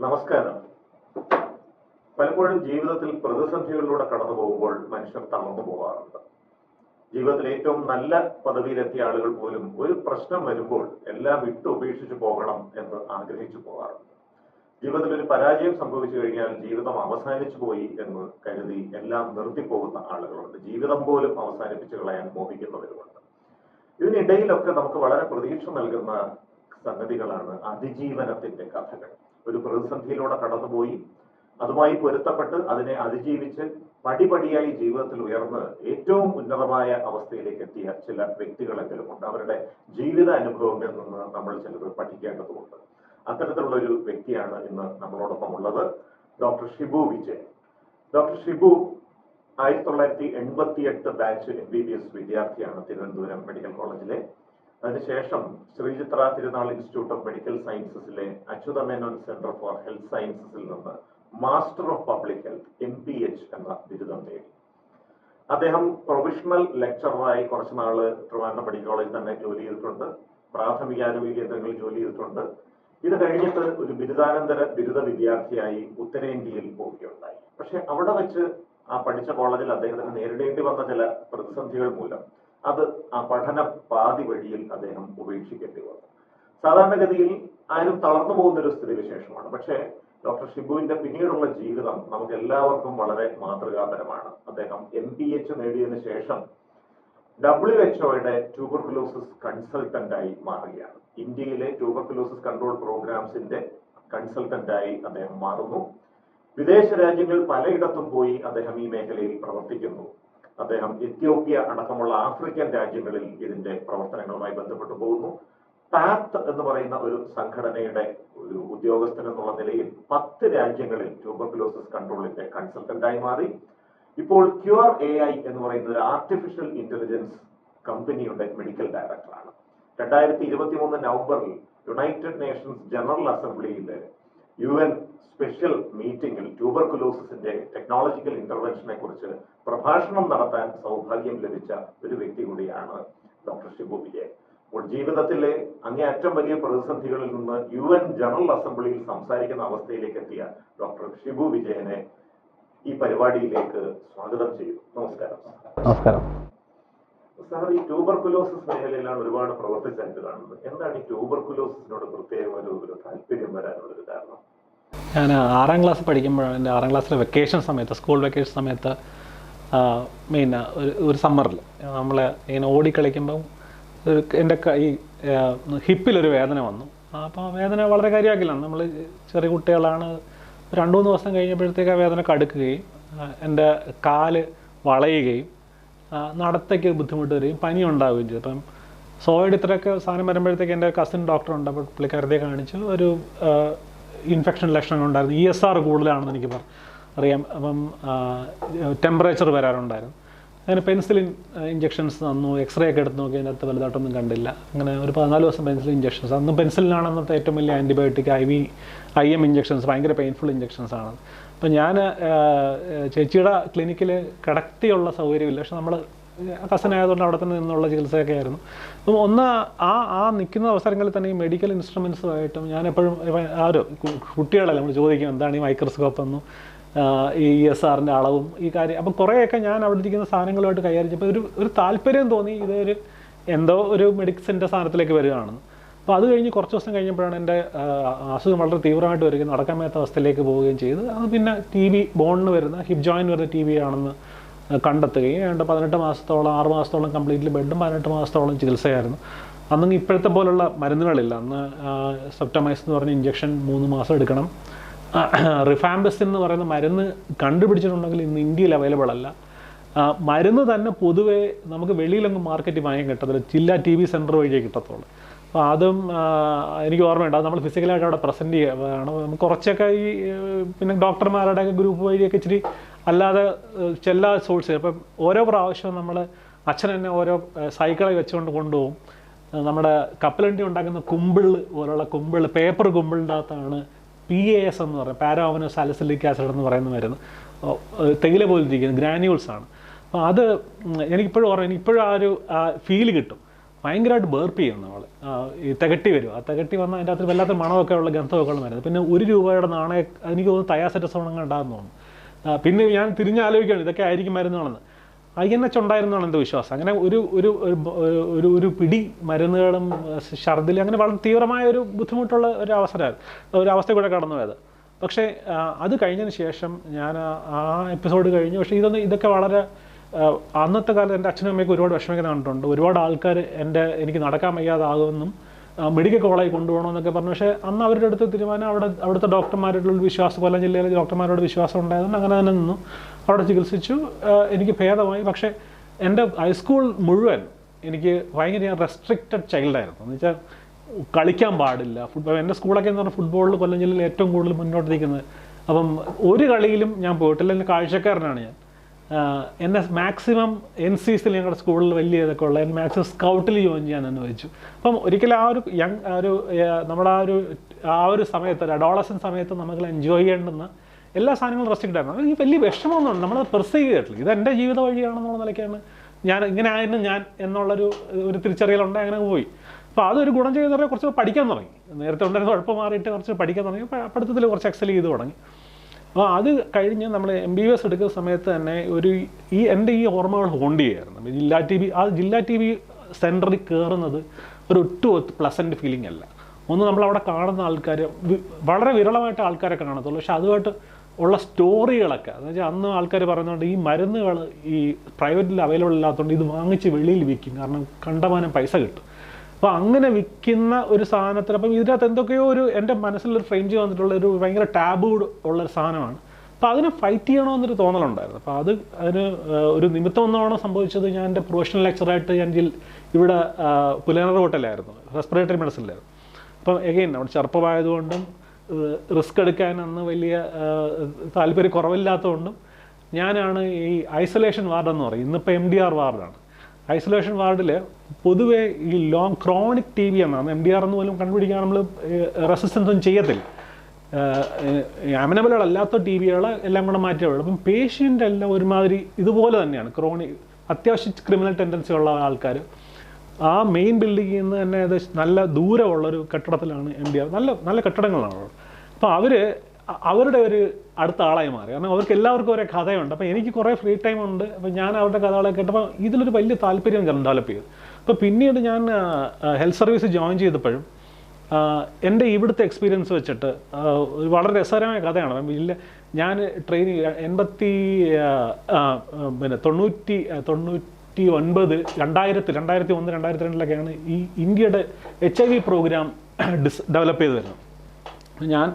നമസ്കാരം. പലപ്പോഴും ജീവിതത്തിൽ പ്രതിസന്ധികളിലൂടെ കടന്നു പോകുമ്പോൾ മനുഷ്യർ തളർന്നു പോകാറുണ്ട്. ജീവിതത്തിൽ ഏറ്റവും നല്ല പദവിയിലെത്തിയ ആളുകൾ പോലും ഒരു പ്രശ്നം വരുമ്പോൾ എല്ലാം വിട്ടു ഉപേക്ഷിച്ചു പോകണം എന്ന് ആഗ്രഹിച്ചു പോകാറുണ്ട്. ജീവിതത്തിൽ ഒരു പരാജയം സംഭവിച്ചു കഴിഞ്ഞാൽ ജീവിതം അവസാനിച്ചു പോയി എന്ന് കരുതി എല്ലാം നിർത്തിപ്പോകുന്ന ആളുകളുണ്ട്. ജീവിതം പോലും അവസാനിപ്പിച്ചു കളയാൻ മോഹിക്കുന്നവരുമുണ്ട്. ഇതിനിടയിലൊക്കെ നമുക്ക് വളരെ പ്രതീക്ഷ നൽകുന്ന സംഗതികളാണ് അതിജീവനത്തിന്റെ കഥകൾ. ഒരു പ്രതിസന്ധിയിലൂടെ കടന്നുപോയി. അതുമായി പൊരുത്തപ്പെട്ട് അതിനെ അതിജീവിച്ച് പടിപടിയായി ജീവിതത്തിൽ ഉയർന്ന് ഏറ്റവും ഉന്നതമായ അവസ്ഥയിലേക്ക് എത്തിയ ചില വ്യക്തികളെങ്കിലും ഉണ്ട് അവരുടെ ജീവിത അനുഭവങ്ങളിൽ നിന്ന് നമ്മൾ ചിലത് പഠിക്കേണ്ടതുണ്ട്. അത്തരത്തിലുള്ള ഒരു വ്യക്തിയാണ് ഇന്ന് നമ്മളോടൊപ്പം ഉള്ളത്. ഡോക്ടർ ഷിബു വിജയ് ഡോക്ടർ ഷിബു ആയിരത്തി തൊള്ളായിരത്തി എൺപത്തി എട്ട് batch M B B S വിദ്യാർത്ഥിയാണ് തിരുവനന്തപുരം മെഡിക്കൽ കോളേജിലെ. അതിനുശേഷം Sree Chitra Tirunal institute of medical സയൻസസിലെ Achutha Menon centre for health സയൻസസിൽ നിന്ന് master of public health M P H എന്ന ബിരുദം നേടി. അദ്ദേഹം പ്രൊഫഷണൽ ലെക്ചററായി കുറച്ച് നാൾ ട്രിവാൻഡ്രം മെഡിക്കൽ കോളേജിൽ തന്നെ ജോലി ചെയ്തിട്ടുണ്ട് പ്രാഥമിക ആരോഗ്യ കേന്ദ്രങ്ങളിൽ ജോലി ചെയ്തിട്ടുണ്ട്. ഇത് കഴിഞ്ഞിട്ട് ഒരു ബിരുദാനന്തര ബിരുദ വിദ്യാർത്ഥിയായി ഉത്തരേന്ത്യയിൽ പോവുകയുണ്ടായി. പക്ഷെ അവിടെ വെച്ച് ആ പഠിച്ച കോളേജിൽ അദ്ദേഹത്തിന് നേരിടേണ്ടി വന്ന ചില പ്രതിസന്ധികൾ മൂലം അത് ആ പഠന പാതി വഴിയിൽ അദ്ദേഹം ഉപേക്ഷിക്കേണ്ടി വന്നു. സാധാരണഗതിയിൽ ആരും തളർന്നു പോകുന്ന ഒരു സ്ഥിതിവിശേഷമാണ് പക്ഷേ ഡോക്ടർ ഷിബുവിന്റെ പിന്നീടുള്ള ജീവിതം നമുക്ക് എല്ലാവർക്കും വളരെ മാതൃകാപരമാണ്. അദ്ദേഹം എം പി എച്ച് നേടിയതിനു ശേഷം ഡബ്ല്യു എച്ച്ഒയുടെ ട്യൂബർക്കുലോസിസ് കൺസൾട്ടന്റായി മാറുകയാണ്. ഇന്ത്യയിലെ ട്യൂബർക്കുലോസിസ് കൺട്രോൾ പ്രോഗ്രാംസിന്റെ കൺസൾട്ടന്റായി അദ്ദേഹം മാറുന്നു. വിദേശ രാജ്യങ്ങൾ പലയിടത്തും പോയി അദ്ദേഹം ഈ മേഖലയിൽ പ്രവർത്തിക്കുന്നു. അദ്ദേഹം എത്യോപ്യ അടക്കമുള്ള ആഫ്രിക്കൻ രാജ്യങ്ങളിൽ ഇതിന്റെ പ്രവർത്തനങ്ങളുമായി ബന്ധപ്പെട്ടു പോകുന്നു. പാത്ത് എന്ന് പറയുന്ന ഒരു സംഘടനയുടെ ഒരു ഉദ്യോഗസ്ഥൻ എന്നുള്ള നിലയിൽ പത്ത് രാജ്യങ്ങളിൽ ട്യൂബർക്ലോസിസ് കൺട്രോളിന്റെ കൺസൾട്ടന്റായി മാറി. ഇപ്പോൾ ക്യൂർ എ ഐ എന്ന് പറയുന്ന ഒരു ആർട്ടിഫിഷ്യൽ ഇന്റലിജൻസ് കമ്പനിയുടെ മെഡിക്കൽ ഡയറക്ടറാണ് രണ്ടായിരത്തി ഇരുപത്തി മൂന്ന് നവംബറിൽ യുണൈറ്റഡ് നേഷൻസ് ജനറൽ അസംബ്ലിയിൽ യു എൻ സ്പെഷ്യൽ മീറ്റിംഗിൽ ട്യൂബർകുലോസിന്റെ ടെക്നോളജിക്കൽ ഇന്റർവെൻഷനെ കുറിച്ച് പ്രഭാഷണം നടത്താൻ സൗഭാഗ്യം ലഭിച്ച ഒരു വ്യക്തി കൂടിയാണ് ഡോക്ടർ ഷിബു വിജയൻ. ജീവിതത്തിലെ അങ്ങേയറ്റം വലിയ പ്രതിസന്ധികളിൽ നിന്ന് യു എൻ ജനറൽ അസംബ്ലിയിൽ സംസാരിക്കുന്ന അവസ്ഥയിലേക്ക് എത്തിയ ഡോക്ടർ ഷിബു വിജയനെ ഈ പരിപാടിയിലേക്ക് സ്വാഗതം ചെയ്തു. നമസ്കാരം. നമസ്കാരം. സാർ ഈ ട്യൂബർകുലോസിസ് മേഖലയിലാണ് ഒരുപാട് പ്രവർത്തിച്ചായിട്ട് കാണുന്നത്. എന്താണ് ഈ ട്യൂബർകുലോസിനോട് പ്രത്യേകം ഒരു ഒരു താല്പര്യം വരാനുള്ള ഒരു കാരണം? ഞാൻ ആറാം ക്ലാസ് പഠിക്കുമ്പോഴാണ് എന്റെ ആറാം ക്ലാസ്സിലെ വെക്കേഷൻ സമയത്ത് സ്കൂൾ വെക്കേഷൻ സമയത്ത് മെയിൻ ഒരു ഒരു സമ്മറിൽ നമ്മൾ ഇങ്ങനെ ഓടിക്കളിക്കുമ്പം ഒരു എന്റെ കൈ ഹിപ്പിലൊരു വേദന വന്നു. അപ്പോൾ ആ വേദന വളരെ കാര്യമാക്കില്ല നമ്മൾ ചെറിയ കുട്ടികളാണ്. രണ്ട് മൂന്ന് ദിവസം കഴിഞ്ഞപ്പോഴത്തേക്ക് ആ വേദന കടുക്കുകയും എന്റെ കാൽ വളയുകയും ആ, നടത്തയ്ക്ക് ബുദ്ധിമുട്ട് വരികയും പനി ഉണ്ടാവുകയും ചെയ്തു. അപ്പം സോയുടെ ഇത്രയൊക്കെ സാധനം വരുമ്പോഴത്തേക്ക് എന്റെ കസിൻ ഡോക്ടർ ഉണ്ട് അപ്പോൾ പുള്ളിക്കാരത്തെ കാണിച്ചു. ഒരു ഇൻഫെക്ഷൻ ലക്ഷണങ്ങൾ ഉണ്ടായിരുന്നു. ഇ എസ് ആർ കൂടുതലാണെന്ന് എനിക്ക് പറ അറിയാം. അപ്പം ടെമ്പറേച്ചർ വരാറുണ്ടായിരുന്നു. അങ്ങനെ പെൻസിലിൻ ഇഞ്ചെക്ഷൻസ് തന്നു എക്സ്റേ ഒക്കെ എടുത്ത് നോക്കി അതിനകത്ത് വലുതായിട്ടൊന്നും കണ്ടില്ല. അങ്ങനെ ഒരു പതിനാല് ദിവസം പെൻസിലിൻ ഇഞ്ചെക്ഷൻസ് അന്ന് പെൻസിലിനാണ് അന്നത്തെ ഏറ്റവും വലിയ antibiotic I V I M injections ഭയങ്കര പെയിൻഫുൾ ഇഞ്ചെക്ഷൻസ് ആണ് അപ്പം ഞാൻ ചേച്ചിയുടെ ക്ലിനിക്കിൽ കിടത്തിയുള്ള സൗകര്യമില്ല. പക്ഷെ നമ്മൾ കസൻ ആയതുകൊണ്ട് അവിടെ തന്നെ നിന്നുള്ള ചികിത്സയൊക്കെ ആയിരുന്നു. അപ്പം ഒന്ന് ആ ആ നിൽക്കുന്ന അവസരങ്ങളിൽ തന്നെ ഈ മെഡിക്കൽ ഇൻസ്ട്രുമെൻസുമായിട്ടും ഞാൻ എപ്പോഴും ആരോ കുട്ടികളല്ല നമ്മൾ ചോദിക്കും എന്താണ് ഈ മൈക്രോസ്കോപ്പ് എന്നും ഈ ഇ എസ് ആറിന്റെ അളവും ഈ കാര്യം. അപ്പം കുറേയൊക്കെ ഞാൻ അവിടെ ഇരിക്കുന്ന സാധനങ്ങളുമായിട്ട് കൈകാര്യം ഒരു ഒരു താല്പര്യം തോന്നി ഇതൊരു എന്തോ ഒരു മെഡിസിന്റെ സാധനത്തിലേക്ക് വരികയാണെന്ന്. അപ്പോൾ അത് കഴിഞ്ഞ് കുറച്ച് ദിവസം കഴിഞ്ഞപ്പോഴാണ് എന്റെ അസുഖം വളരെ തീവ്രമായിട്ട് വരികയും നടക്കാൻ മേത്ത അവസ്ഥയിലേക്ക് പോവുകയും ചെയ്ത് അത് പിന്നെ ടി വി ബോണിന് വരുന്ന ഹിപ് ജോയിൻ വരുന്ന ടി വി ആണെന്ന് കണ്ടെത്തുകയും ഏതാണ്ട് പതിനെട്ട് മാസത്തോളം ആറ് മാസത്തോളം കംപ്ലീറ്റ്ലി ബെഡും പതിനെട്ട് മാസത്തോളം ചികിത്സയായിരുന്നു. അന്ന് ഇപ്പോഴത്തെ പോലുള്ള മരുന്നുകളില്ല. അന്ന് സെപ്റ്റമൈസ് എന്ന് പറഞ്ഞ ഇഞ്ചക്ഷൻ മൂന്ന് മാസം എടുക്കണം. റിഫാംബസ് എന്ന് പറയുന്ന മരുന്ന് കണ്ടുപിടിച്ചിട്ടുണ്ടെങ്കിൽ ഇന്ന് ഇന്ത്യയിൽ അവൈലബിൾ അല്ല. മരുന്ന് തന്നെ പൊതുവേ നമുക്ക് വെളിയിലൊന്നും മാർക്കറ്റിൽ വാങ്ങാൻ കിട്ടത്തില്ല. ജില്ലാ ടി വി സെന്റർ വഴിയേ കിട്ടത്തുള്ളൂ. അപ്പോൾ അതും എനിക്ക് ഓർമ്മയുണ്ട്. അത് നമ്മൾ ഫിസിക്കലായിട്ട് അവിടെ പ്രസന്റ് ചെയ്യുകയാണ് നമുക്ക് കുറച്ചൊക്കെ ഈ പിന്നെ ഡോക്ടർമാരുടെ ഗ്രൂപ്പ് വഴിയൊക്കെ ഇച്ചിരി അല്ലാതെ ചെല്ലാ സോഴ്സ് അപ്പം ഓരോ പ്രാവശ്യവും നമ്മൾ അച്ഛൻ തന്നെ ഓരോ സൈക്കിളെ വെച്ചുകൊണ്ട് കൊണ്ടുപോകും. നമ്മുടെ കപ്പലണ്ടി ഉണ്ടാക്കുന്ന കുമ്പിൾ പോലുള്ള കുമ്പിൾ പേപ്പർ കുമ്പിളിന്റെ അകത്താണ് പി എ എസ് എന്ന് പറയുന്നത്. പാരാവനോ സാലിസിലിക് ആസിഡ് എന്ന് പറയുന്ന മരുന്ന്. തേയില പോലിരിക്കുന്ന ഗ്രാന്യൂൾസ് ആണ്. അപ്പോൾ അത് എനിക്കിപ്പോഴും ഓർമ്മ എനിക്കിപ്പോഴും ആ ഒരു ഫീൽ കിട്ടും. ഭയങ്കരമായിട്ട് ബേർപ്പ് ചെയ്യും നമ്മൾ ഈ തികട്ടി വരും. ആ തികട്ടി വന്നാൽ അതിന്റെ അകത്ത് വല്ലാത്ത മണമൊക്കെ ഉള്ള ഗന്ധമൊക്കെ ഉള്ള മരുന്ന്. പിന്നെ ഒരു രൂപയുടെ നാണയ എനിക്ക് തോന്നുന്നു തയാസെറ്റസോൺ അങ്ങനെ ഉണ്ടാകുന്നു തോന്നുന്നു പിന്നെ ഞാൻ തിരിഞ്ഞാലോചിക്കുകയാണ് ഇതൊക്കെ ആയിരിക്കും മരുന്നുകളെന്ന്. ഐ എൻ എച്ച് ഉണ്ടായിരുന്നാണ് എന്റെ വിശ്വാസം. അങ്ങനെ ഒരു ഒരു ഒരു ഒരു പിടി മരുന്നുകളും ഛർദിൽ അങ്ങനെ വളരെ തീവ്രമായ ഒരു ബുദ്ധിമുട്ടുള്ള ഒരു അവസരമായിരുന്നു. ഒരു അവസ്ഥ കൂടെ കടന്നു പോയത് പക്ഷേ അത് കഴിഞ്ഞതിന് ശേഷം ഞാൻ ആ- എപ്പിസോഡ് കഴിഞ്ഞു. പക്ഷേ ഇതൊന്നും ഇതൊക്കെ വളരെ അന്നത്തെ കാലത്ത് എന്റെ അച്ഛനും അമ്മയ്ക്ക് ഒരുപാട് വിഷമിക്കുന്ന കണ്ടിട്ടുണ്ട്. ഒരുപാട് ആൾക്കാർ എന്റെ എനിക്ക് നടക്കാൻ വയ്യാതാകുമെന്നും മെഡിക്കൽ കോളേജ് കൊണ്ടുപോകണമെന്നൊക്കെ പറഞ്ഞു. പക്ഷേ അന്ന് അവരുടെ അടുത്ത് തീരുമാനം അവിടെ അവിടുത്തെ ഡോക്ടർമാരോടുള്ള വിശ്വാസം കൊല്ലം ജില്ലയിലെ ഡോക്ടർമാരോട് വിശ്വാസം ഉണ്ടായതുകൊണ്ട് അങ്ങനെ തന്നെ നിന്നു. അവിടെ ചികിത്സിച്ചു. എനിക്ക് ഭേദമായി. പക്ഷേ എന്റെ ഹൈസ്കൂൾ മുഴുവൻ എനിക്ക് ഭയങ്കര ഞാൻ റെസ്ട്രിക്റ്റഡ് ചൈൽഡായിരുന്നു എന്ന് വെച്ചാൽ കളിക്കാൻ പാടില്ല. ഫുട്ബോൾ എന്റെ സ്കൂളൊക്കെ എന്ന് പറഞ്ഞാൽ ഫുട്ബോളിൽ കൊല്ലം ജില്ലയിൽ ഏറ്റവും കൂടുതൽ മുന്നോട്ട് നിൽക്കുന്നത്. അപ്പം ഒരു കളിയിലും ഞാൻ പോയിട്ടില്ല. എന്റെ കാഴ്ചക്കാരനാണ് ഞാൻ. എന്നെ മാക്സിമം എൻ സി സിയിൽ ഞങ്ങളുടെ സ്കൂളിൽ വലിയ ഇതൊക്കെ ഉള്ള എന്നെ മാക്സിമം സ്കൗട്ടിൽ ജോയിൻ ചെയ്യാൻ അനുവദിച്ചു. അപ്പം ഒരിക്കലും ആ ഒരു യങ് ഒരു നമ്മുടെ ആ ഒരു ആ ഒരു സമയത്ത് ഒരു അഡോളസൻ സമയത്ത് നമുക്ക് എൻജോയ് ചെയ്യേണ്ടുന്ന എല്ലാ സാധനങ്ങളും റെസ്ട്രിക്റ്റ് ആയിരുന്നു ഈ വലിയ വിഷമമൊന്നും നമ്മൾ പെർസീവ് ചെയ്തിട്ടില്ല. ഇത് എന്റെ ജീവിത വഴിയാണെന്നുള്ള നിലയ്ക്കാണ് ഞാൻ ഇങ്ങനെ ആയിരുന്നു ഞാൻ എന്നുള്ളൊരു ഒരു തിരിച്ചറിയലുണ്ട് അങ്ങനെ പോയി. അപ്പോൾ അതൊരു ഗുണം ചെയ്തവരെ കുറച്ച് പഠിക്കാൻ തുടങ്ങി. നേരത്തെ ഉണ്ടായിരുന്ന കുഴപ്പം മാറിയിട്ട് കുറച്ച് പഠിക്കാൻ തുടങ്ങി. പഠിത്തത്തിൽ കുറച്ച് എക്സൽ ചെയ്ത് തുടങ്ങി. അപ്പോൾ അത് കഴിഞ്ഞ് നമ്മൾ എം ബി എസ് എടുക്കുന്ന സമയത്ത് തന്നെ ഒരു ഈ എന്റെ ഈ ഓർമ്മകൾ ഹോണ്ട് ചെയ്യായിരുന്നു. ജില്ലാ ടി വി ആ ജില്ലാ ടി വി സെന്ററിൽ കയറുന്നത് ഒരു ഒട്ടും പ്ലസന്റ് ഫീലിംഗ് അല്ല. ഒന്ന് നമ്മളവിടെ കാണുന്ന ആൾക്കാർ വളരെ വിരളമായിട്ട് ആൾക്കാരെ കാണത്തുള്ളൂ. പക്ഷെ അതുമായിട്ട് ഉള്ള സ്റ്റോറികളൊക്കെ എന്ന് വെച്ചാൽ അന്ന് ആൾക്കാർ പറയുന്നുണ്ട് ഈ മരുന്നുകൾ ഈ പ്രൈവറ്റിൽ അവൈലബിൾ ഇല്ലാത്തതുകൊണ്ട് ഇത് വാങ്ങിച്ച് വെളിയിൽ വിൽക്കും. കാരണം കണ്ടമാനം പൈസ കിട്ടും. അപ്പോൾ അങ്ങനെ വിൽക്കുന്ന ഒരു സാധനത്തിൽ അപ്പം ഇതിനകത്ത് എന്തൊക്കെയോ ഒരു എന്റെ മനസ്സിലൊരു ഫ്രെയിം ചെയ്ത് വന്നിട്ടുള്ള ഒരു ഭയങ്കര ടാബൂഡ് ഉള്ളൊരു സാധനമാണ്. അപ്പോൾ അതിനെ ഫൈറ്റ് ചെയ്യണമെന്നൊരു തോന്നലുണ്ടായിരുന്നു. അപ്പോൾ അത് അതിന് ഒരു നിമിത്തം ഒന്നാണോ സംഭവിച്ചത്? ഞാൻ എന്റെ പ്രൊഫഷണൽ ലെക്ചറായിട്ട് ഞാൻ ഇവിടെ പുലനർ ഹോട്ടലായിരുന്നു റെസ്പിറേറ്ററി മെഡിസിനിലായിരുന്നു അപ്പം എഗെയിൻ അവിടെ ചെറുപ്പമായതുകൊണ്ടും റിസ്ക് എടുക്കാൻ അന്ന് വലിയ താല്പര്യം കുറവില്ലാത്തതുകൊണ്ടും ഞാനാണ് ഈ ഐസൊലേഷൻ വാർഡ് എന്ന് പറയും. ഇന്നിപ്പോൾ എം ഡി ആർ വാർഡാണ് ഐസൊലേഷൻ വാർഡിൽ പൊതുവേ ഈ ലോങ് ക്രോണിക് ടി ബി എന്നാണ് എം ഡി ആർ എന്ന് പോലും കണ്ടുപിടിക്കാൻ നമ്മൾ റെസിസ്റ്റൻസ് ഒന്നും ചെയ്യത്തില്ല. അമിനബിളുകൾ അല്ലാത്ത ടി ബികളെ എല്ലാം കൂടെ മാറ്റിയുള്ളൂ അപ്പം പേഷ്യന്റ് എല്ലാം ഒരുമാതിരി ഇതുപോലെ തന്നെയാണ്. ക്രോണിക് അത്യാവശ്യം ക്രിമിനൽ ടെൻഡൻസി ഉള്ള ആൾക്കാർ. ആ മെയിൻ ബിൽഡിങ്ങിൽ നിന്ന് തന്നെ ഏകദേശം നല്ല ദൂരമുള്ളൊരു കെട്ടിടത്തിലാണ് എം ഡി ആർ നല്ല നല്ല കെട്ടിടങ്ങളാണ്. അപ്പോൾ അവർ അവരുടെ ഒരു അടുത്ത ആളായി മാറി. കാരണം അവർക്ക് എല്ലാവർക്കും ഒരേ കഥയുണ്ട്. അപ്പോൾ എനിക്ക് കുറേ ഫ്രീ ടൈം ഉണ്ട്. അപ്പോൾ ഞാൻ അവരുടെ കഥകളെ കേട്ടപ്പോൾ ഇതിലൊരു വലിയ താല്പര്യം ഡെവലപ്പ് ചെയ്തു. അപ്പോൾ പിന്നീട് ഞാൻ ഹെൽത്ത് സർവീസ് ജോയിൻ ചെയ്തപ്പോഴും എന്റെ ഇവിടുത്തെ എക്സ്പീരിയൻസ് വെച്ചിട്ട് വളരെ രസകരമായ കഥയാണ്. ഇല്ല ഞാൻ ട്രെയിൻ എൺപത്തി പിന്നെ തൊണ്ണൂറ്റി തൊണ്ണൂറ്റി ഒൻപത് രണ്ടായിരത്തി രണ്ടായിരത്തി ഒന്ന് രണ്ടായിരത്തി രണ്ടിലൊക്കെയാണ് ഈ ഇന്ത്യയുടെ H I V program this develop ചെയ്ത് വരുന്നത്. ഞാൻ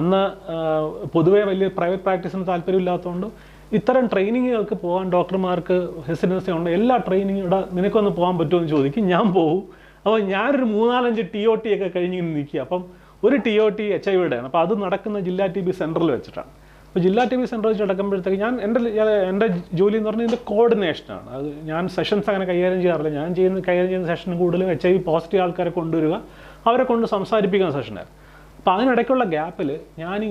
അന്ന് പൊതുവേ വലിയ പ്രൈവറ്റ് പ്രാക്ടീസിന് താല്പര്യമില്ലാത്തതുകൊണ്ട് ഇത്തരം ട്രെയിനിങ്ങുകൾക്ക് പോകാൻ ഡോക്ടർമാർക്ക് ഹെസിഡൻസി ഉണ്ട് എല്ലാ ട്രെയിനിങ്ങുടെ നിനക്കൊന്ന് പോകാൻ പറ്റുമോ എന്ന് ചോദിക്കും ഞാൻ പോകും അപ്പോൾ ഞാനൊരു മൂന്നാലഞ്ച് ടി ഒ ടി ഒക്കെ കഴിഞ്ഞ് നിൽക്കുക അപ്പം ഒരു T O T H I വിടെയാണ് അപ്പോൾ അത് നടക്കുന്ന ജില്ലാ ടി ബി സെന്ററിൽ വെച്ചിട്ടാണ് അപ്പോൾ ജില്ലാ ടി ബി സെന്ററിൽ വെച്ച് നടക്കുമ്പോഴത്തേക്ക് ഞാൻ എന്റെ എന്റെ ജോലി എന്ന് പറഞ്ഞാൽ ഇതിന്റെ കോർഡിനേഷനാണ് അത് ഞാൻ സെഷൻസ് അങ്ങനെ കൈകാര്യം ചെയ്യാറില്ല ഞാൻ ചെയ്യുന്ന കൈകാര്യം ചെയ്യുന്ന സെഷൻ കൂടുതലും എച്ച് ഐ വി പോസിറ്റീവ് ആൾക്കാരെ കൊണ്ടുവരിക അവരെ കൊണ്ട് സംസാരിപ്പിക്കുന്ന സെഷനായിരുന്നു അപ്പോൾ അതിനിടയ്ക്കുള്ള ഗ്യാപ്പിൽ ഞാൻ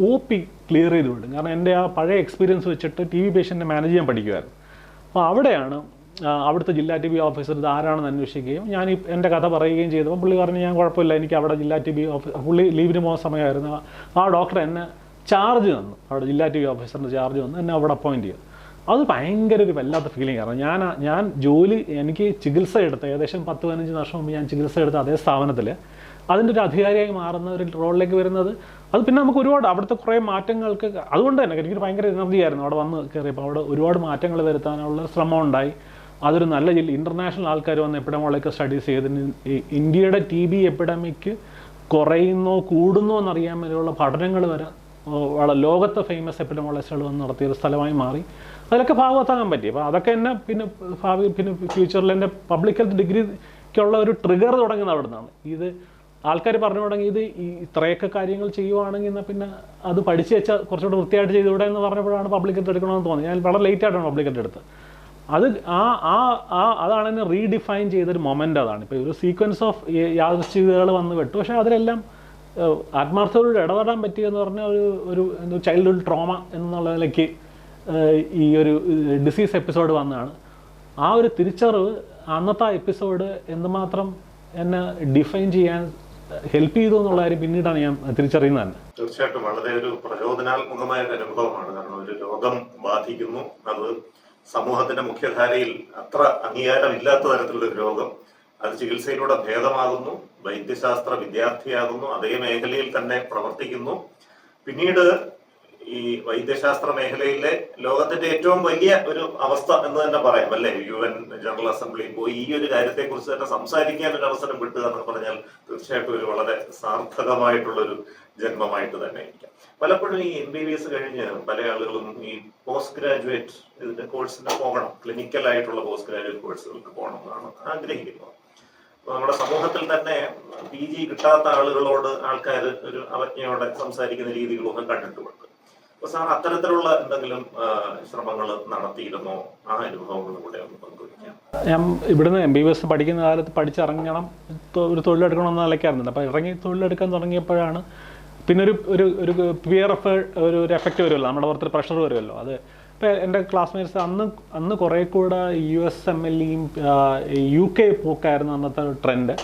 ഒ പി ക്ലിയർ ചെയ്ത് വിടും. കാരണം എന്റെ ആ പഴയ എക്സ്പീരിയൻസ് വെച്ചിട്ട് ടി വി പേഷ്യന്റിനെ മാനേജ് ചെയ്യാൻ പഠിക്കുമായിരുന്നു അപ്പോൾ അവിടെയാണ് അവിടുത്തെ ജില്ലാ ടി ബി ഓഫീസർ ഇത് ആരാണെന്ന് അന്വേഷിക്കുകയും ഞാൻ ഈ എന്റെ കഥ പറയുകയും ചെയ്തപ്പോൾ പുള്ളി പറഞ്ഞു ഞാൻ കുഴപ്പമില്ല എനിക്ക് അവിടെ ജില്ലാ ടി ബി ഓഫീസർ പുള്ളി ലീവിന് പോകുന്ന സമയമായിരുന്നു. ആ- ആ ഡോക്ടർ എന്നെ ചാർജ് തന്നു. അവിടെ ജില്ലാ ടി ബി ഓഫീസറിന്റെ ചാർജ് തന്നു. എന്നെ അവിടെ അപ്പോയിന്റ് ചെയ്തു. അത് ഭയങ്കര ഒരു വല്ലാത്ത ഫീലിംഗ് ആയിരുന്നു. ഞാൻ ഞാൻ ജോലി എനിക്ക് ചികിത്സ എടുത്ത ഏകദേശം പത്ത് പതിനഞ്ച് വർഷം മുമ്പ് ഞാൻ ചികിത്സ എടുത്ത അതേ സ്ഥാപനത്തിൽ അതിന്റെ ഒരു അധികാരിയായി മാറുന്ന ഒരു റോളിലേക്ക് വരുന്നത് അത് പിന്നെ നമുക്ക് ഒരുപാട് അവിടുത്തെ കുറേ മാറ്റങ്ങൾക്ക് അതുകൊണ്ട് തന്നെ എനിക്കൊരു ഭയങ്കര എനർജി ആയിരുന്നു അവിടെ വന്ന് കയറിയപ്പോൾ. അവിടെ ഒരുപാട് മാറ്റങ്ങൾ വരുത്താനുള്ള ശ്രമം ഉണ്ടായി അതൊരു നല്ല ജില്ല ഇന്റർനാഷണൽ ആൾക്കാർ വന്ന് എപ്പിഡമോളൊക്കെ സ്റ്റഡീസ് ചെയ്തതിന് ഇന്ത്യയുടെ ടി ബി എപ്പിഡമിക്ക് കുറയുന്നോ കൂടുന്നോ എന്നറിയാൻ വേണ്ടിയുള്ള പഠനങ്ങൾ വരെ വളരെ ലോകത്തെ ഫേമസ് എപ്പിഡമോളജിസ്റ്റുകൾ വന്ന് നടത്തിയ ഒരു സ്ഥലമായി മാറി. അതിലൊക്കെ ഭാഗത്താകാൻ പറ്റി. അപ്പോൾ അതൊക്കെ എന്നെ പിന്നെ ഭാവി പിന്നെ ഫ്യൂച്ചറിൽ എന്റെ പബ്ലിക് ഹെൽത്ത് ഡിഗ്രിക്കുള്ള ഒരു ട്രിഗർ തുടങ്ങുന്നത് അവിടെ നിന്നാണ് ഇത് ആൾക്കാർ പറഞ്ഞു തുടങ്ങി ഇത് ഈ ഇത്രയൊക്കെ കാര്യങ്ങൾ ചെയ്യുവാണെങ്കിൽ എന്നാൽ പിന്നെ അത് പഠിച്ചു വെച്ചാൽ കുറച്ചുകൂടെ വൃത്തിയായിട്ട് ചെയ്തുകൂടെ എന്ന് പറഞ്ഞപ്പോഴാണ് പബ്ലിക് എടുക്കണമെന്ന് തോന്നി ഞാൻ വളരെ ലേറ്റ് ആയിട്ടാണ് പബ്ലിക് എടുത്തത് അത് ആ ആ ആ അതാണ് എന്നെ റീഡിഫൈൻ ചെയ്തൊരു മൊമെന്റ് അതാണ്. ഇപ്പോൾ ഒരു സീക്വൻസ് ഓഫ് യാദൃശ്ചികതകൾ വന്ന് വെട്ടു പക്ഷേ അതിലെല്ലാം ആത്മാർത്ഥതയോട് ഇടപെടാൻ പറ്റിയെന്ന് പറഞ്ഞാൽ ഒരു ഒരു എന്തോ ചൈൽഡ്ഹുഡ് ട്രോമ എന്നുള്ളതിലേക്ക് ഈ ഒരു ഡിസീസ് എപ്പിസോഡ് വന്നതാണ്. ആ ഒരു തിരിച്ചറിവ് അന്നത്തെ എപ്പിസോഡ് എന്തുമാത്രം എന്നെ ഡിഫൈൻ ചെയ്യാൻ ഹെൽപ്പ് ചെയ്തു എന്നുള്ള കാര്യം പിന്നീടാണ് ഞാൻ തിരിച്ചറിയുന്നത്. തന്നെ തീർച്ചയായിട്ടും വളരെ ഒരു പ്രചോദനാത്മകമായ ഒരു അനുഭവമാണ്. കാരണം ഒരു രോഗം ബാധിക്കുന്നു. അത് സമൂഹത്തിന്റെ മുഖ്യധാരയിൽ അത്ര അംഗീകാരമില്ലാത്ത തരത്തിലുള്ള ഒരു രോഗം. അത് ചികിത്സയിലൂടെ ഭേദമാകുന്നു. വൈദ്യശാസ്ത്ര വിദ്യാർത്ഥിയാകുന്നു. അതേ മേഖലയിൽ തന്നെ പ്രവർത്തിക്കുന്നു. പിന്നീട് ഈ വൈദ്യശാസ്ത്ര മേഖലയിലെ ലോകത്തിന്റെ ഏറ്റവും വലിയ ഒരു അവസ്ഥ എന്ന് തന്നെ പറയാം അല്ലെ? യു എൻ ജനറൽ അസംബ്ലി പോയി ഈ ഒരു കാര്യത്തെ കുറിച്ച് തന്നെ സംസാരിക്കാൻ ഒരു അവസരം കിട്ടുക എന്ന് പറഞ്ഞാൽ തീർച്ചയായിട്ടും ഒരു വളരെ സാർത്ഥകമായിട്ടുള്ള ഒരു ജന്മമായിട്ട് തന്നെ ഇരിക്കാം. പലപ്പോഴും ഈ എം ബി ബി എസ് കഴിഞ്ഞ് പല ആളുകളും ഈ പോസ്റ്റ് ഗ്രാജുവേറ്റ് ഇതിന്റെ കോഴ്സിന് പോകണം ക്ലിനിക്കൽ ആയിട്ടുള്ള പോസ്റ്റ് ഗ്രാജുവേറ്റ് കോഴ്സുകൾക്ക് പോകണം എന്നാണ് ആഗ്രഹിക്കുന്നത് നമ്മുടെ സമൂഹത്തിൽ തന്നെ പി ജി കിട്ടാത്ത ആളുകളോട് ആൾക്കാർ ഒരു അവജ്ഞയോടെ സംസാരിക്കുന്ന രീതികളൊക്കെ കണ്ടിട്ടുമുണ്ട്. അപ്പൊ സാർ അത്തരത്തിലുള്ള എന്തെങ്കിലും ശ്രമങ്ങൾ നടത്തിയിരുന്നോ? ആ അനുഭവങ്ങൾ ഒന്ന് പങ്കുവയ്ക്കാം. ഞാൻ ഇവിടുന്ന് എം ബി ബി എസ് പഠിക്കുന്ന കാലത്ത് പഠിച്ചിറങ്ങണം ഒരു തൊഴിലെടുക്കണം എന്ന നിലയ്ക്കായിരുന്നു അപ്പോൾ ഇറങ്ങി തൊഴിലെടുക്കാൻ തുടങ്ങിയപ്പോഴാണ് പിന്നെ ഒരു ഒരു ഒരു പിയർ എഫ് ഒരു ഒരു എഫക്റ്റ് വരുമല്ലോ നമ്മുടെ പുറത്തൊരു പ്രഷർ വരുമല്ലോ. അത് ഇപ്പോൾ എന്റെ ക്ലാസ്മേറ്റ്സ് അന്ന് അന്ന് കുറേ കൂടെ യു എസ് എം എൽ ഇയും യു കെ പോക്കായിരുന്നു അന്നത്തെ ട്രെൻഡ്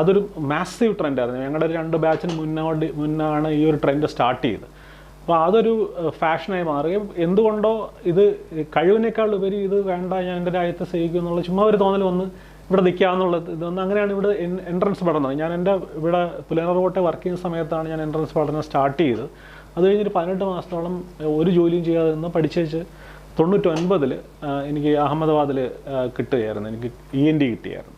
അതൊരു മാസീവ് ട്രെൻഡായിരുന്നു ഞങ്ങളുടെ ഒരു രണ്ട് ബാച്ചിന് മുന്നോട്ട് മുന്നാണ് ഈ ഒരു ട്രെൻഡ് സ്റ്റാർട്ട് ചെയ്തത്. അപ്പോൾ അതൊരു ഫാഷനായി മാറുകയും എന്തുകൊണ്ടോ ഇത് കഴിവിനേക്കാൾ ഉപരി ഇത് വേണ്ട ഞാൻ എന്റെ രാജ്യത്തെ സേവിക്കും എന്നുള്ള ചുമ്മാ ഒരു തോന്നൽ വന്ന് ഇവിടെ നിൽക്കാമെന്നുള്ളത് ഇതൊന്ന് അങ്ങനെയാണ് ഇവിടെ എൻട്രൻസ് പഠനം. ഞാൻ എന്റെ ഇവിടെ പുലനറോട്ടെ വർക്ക് ചെയ്യുന്ന സമയത്താണ് ഞാൻ എൻട്രൻസ് പഠനം സ്റ്റാർട്ട് ചെയ്തത്. അത് കഴിഞ്ഞൊരു പതിനെട്ട് മാസത്തോളം ഒരു ജോലിയും ചെയ്യാതെ നിന്ന് പഠിച്ചേച്ച് തൊണ്ണൂറ്റൊൻപതിൽ എനിക്ക് അഹമ്മദാബാദിൽ കിട്ടുകയായിരുന്നു. എനിക്ക് ഇ എൻ ഡി കിട്ടിയായിരുന്നു.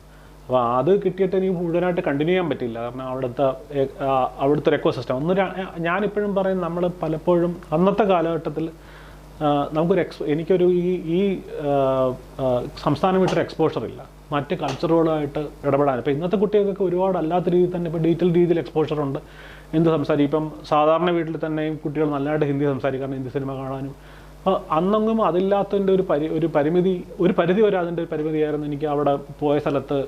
അപ്പോൾ അത് കിട്ടിയിട്ട് എനിക്ക് മുഴുവനായിട്ട് കണ്ടിന്യൂ ചെയ്യാൻ പറ്റില്ല. കാരണം അവിടുത്തെ അവിടുത്തെ ഒരു എക്കോ സിസ്റ്റം ഒന്ന് ഞാനിപ്പോഴും പറയും നമ്മൾ പലപ്പോഴും അന്നത്തെ കാലഘട്ടത്തിൽ നമുക്കൊരു എക്സ് എനിക്കൊരു ഈ ഈ സംസ്ഥാനം വിട്ടൊരു എക്സ്പോഷർ ഇല്ല. മറ്റ് കൾച്ചറുകളുമായിട്ട് ഇടപെടാൻ. ഇപ്പോൾ ഇന്നത്തെ കുട്ടികൾക്കൊക്കെ ഒരുപാട് അല്ലാത്ത രീതിയിൽ തന്നെ ഇപ്പോൾ ഡീറ്റെയിൽ രീതിയിൽ എക്സ്പോഷർ ഉണ്ട്. എന്ത് സംസാരിക്കും? ഇപ്പം സാധാരണ വീട്ടിൽ തന്നെയും കുട്ടികൾ നല്ലതായിട്ട് ഹിന്ദി സംസാരിക്കാനും ഹിന്ദി സിനിമ കാണാനും. അപ്പോൾ അന്നൊന്നും അതില്ലാത്തതിന്റെ ഒരു പരി ഒരു പരിമിതി ഒരു പരിധി വരെ അതിന്റെ ഒരു പരിമിതിയായിരുന്നു എനിക്ക് അവിടെ പോയ സ്ഥലത്ത്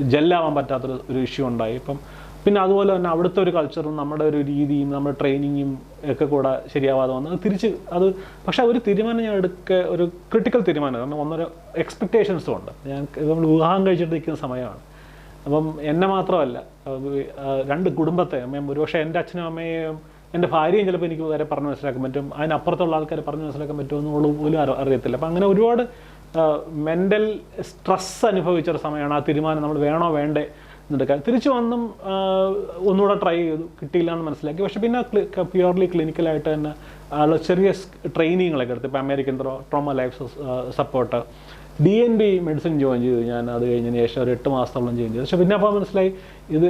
ജെല്ലാവാൻ പറ്റാത്തൊരു ഒരു ഇഷ്യൂ ഉണ്ടായി. ഇപ്പം പിന്നെ അതുപോലെ തന്നെ അവിടുത്തെ ഒരു കൾച്ചറും നമ്മുടെ ഒരു രീതിയും നമ്മുടെ ട്രെയിനിങ്ങും ഒക്കെ കൂടെ ശരിയാവാതെ വന്നു അത് തിരിച്ച് അത് പക്ഷെ ഒരു തീരുമാനം ഞാൻ എടുക്ക ഒരു ക്രിട്ടിക്കൽ തീരുമാനം. കാരണം ഒന്നൊരു എക്സ്പെക്റ്റേഷൻസും ഉണ്ട്. ഞാൻ നമ്മൾ വിവാഹം കഴിച്ചിട്ട് നിൽക്കുന്ന സമയമാണ്. അപ്പം എന്നെ മാത്രമല്ല രണ്ട് കുടുംബത്തെ ഒരുപക്ഷെ എന്റെ അച്ഛനും അമ്മയെയും എന്റെ ഭാര്യയും ചിലപ്പോൾ എനിക്ക് വേറെ പറഞ്ഞ് മനസ്സിലാക്കാൻ പറ്റും. അതിനപ്പുറത്തുള്ള ആൾക്കാരെ പറഞ്ഞ് മനസ്സിലാക്കാൻ പറ്റുമോ എന്നുള്ളത് പോലും അറി- അറിയത്തില്ല. അപ്പം അങ്ങനെ ഒരുപാട് മെന്റൽ സ്ട്രെസ് അനുഭവിച്ച ഒരു സമയമാണ്. ആ തീരുമാനം നമ്മൾ വേണോ വേണ്ടേ എന്നെടുക്കാൻ. തിരിച്ചു വന്നും ഒന്നുകൂടെ ട്രൈ ചെയ്തു. കിട്ടിയില്ല എന്ന് മനസ്സിലാക്കി. പക്ഷെ പിന്നെ പ്യുവർലി ക്ലിനിക്കലായിട്ട് തന്നെ ചെറിയ ട്രെയിനിങ്ങളൊക്കെ എടുത്ത്. ഇപ്പോൾ American trauma life support. D N B medicine join ചെയ്തു ഞാൻ അത് കഴിഞ്ഞതിന് ശേഷം ഒരു എട്ട് മാസത്തോളം ജോയിൻ ചെയ്തു. പക്ഷെ പിന്നെ അപ്പോൾ മനസ്സിലായി ഇത്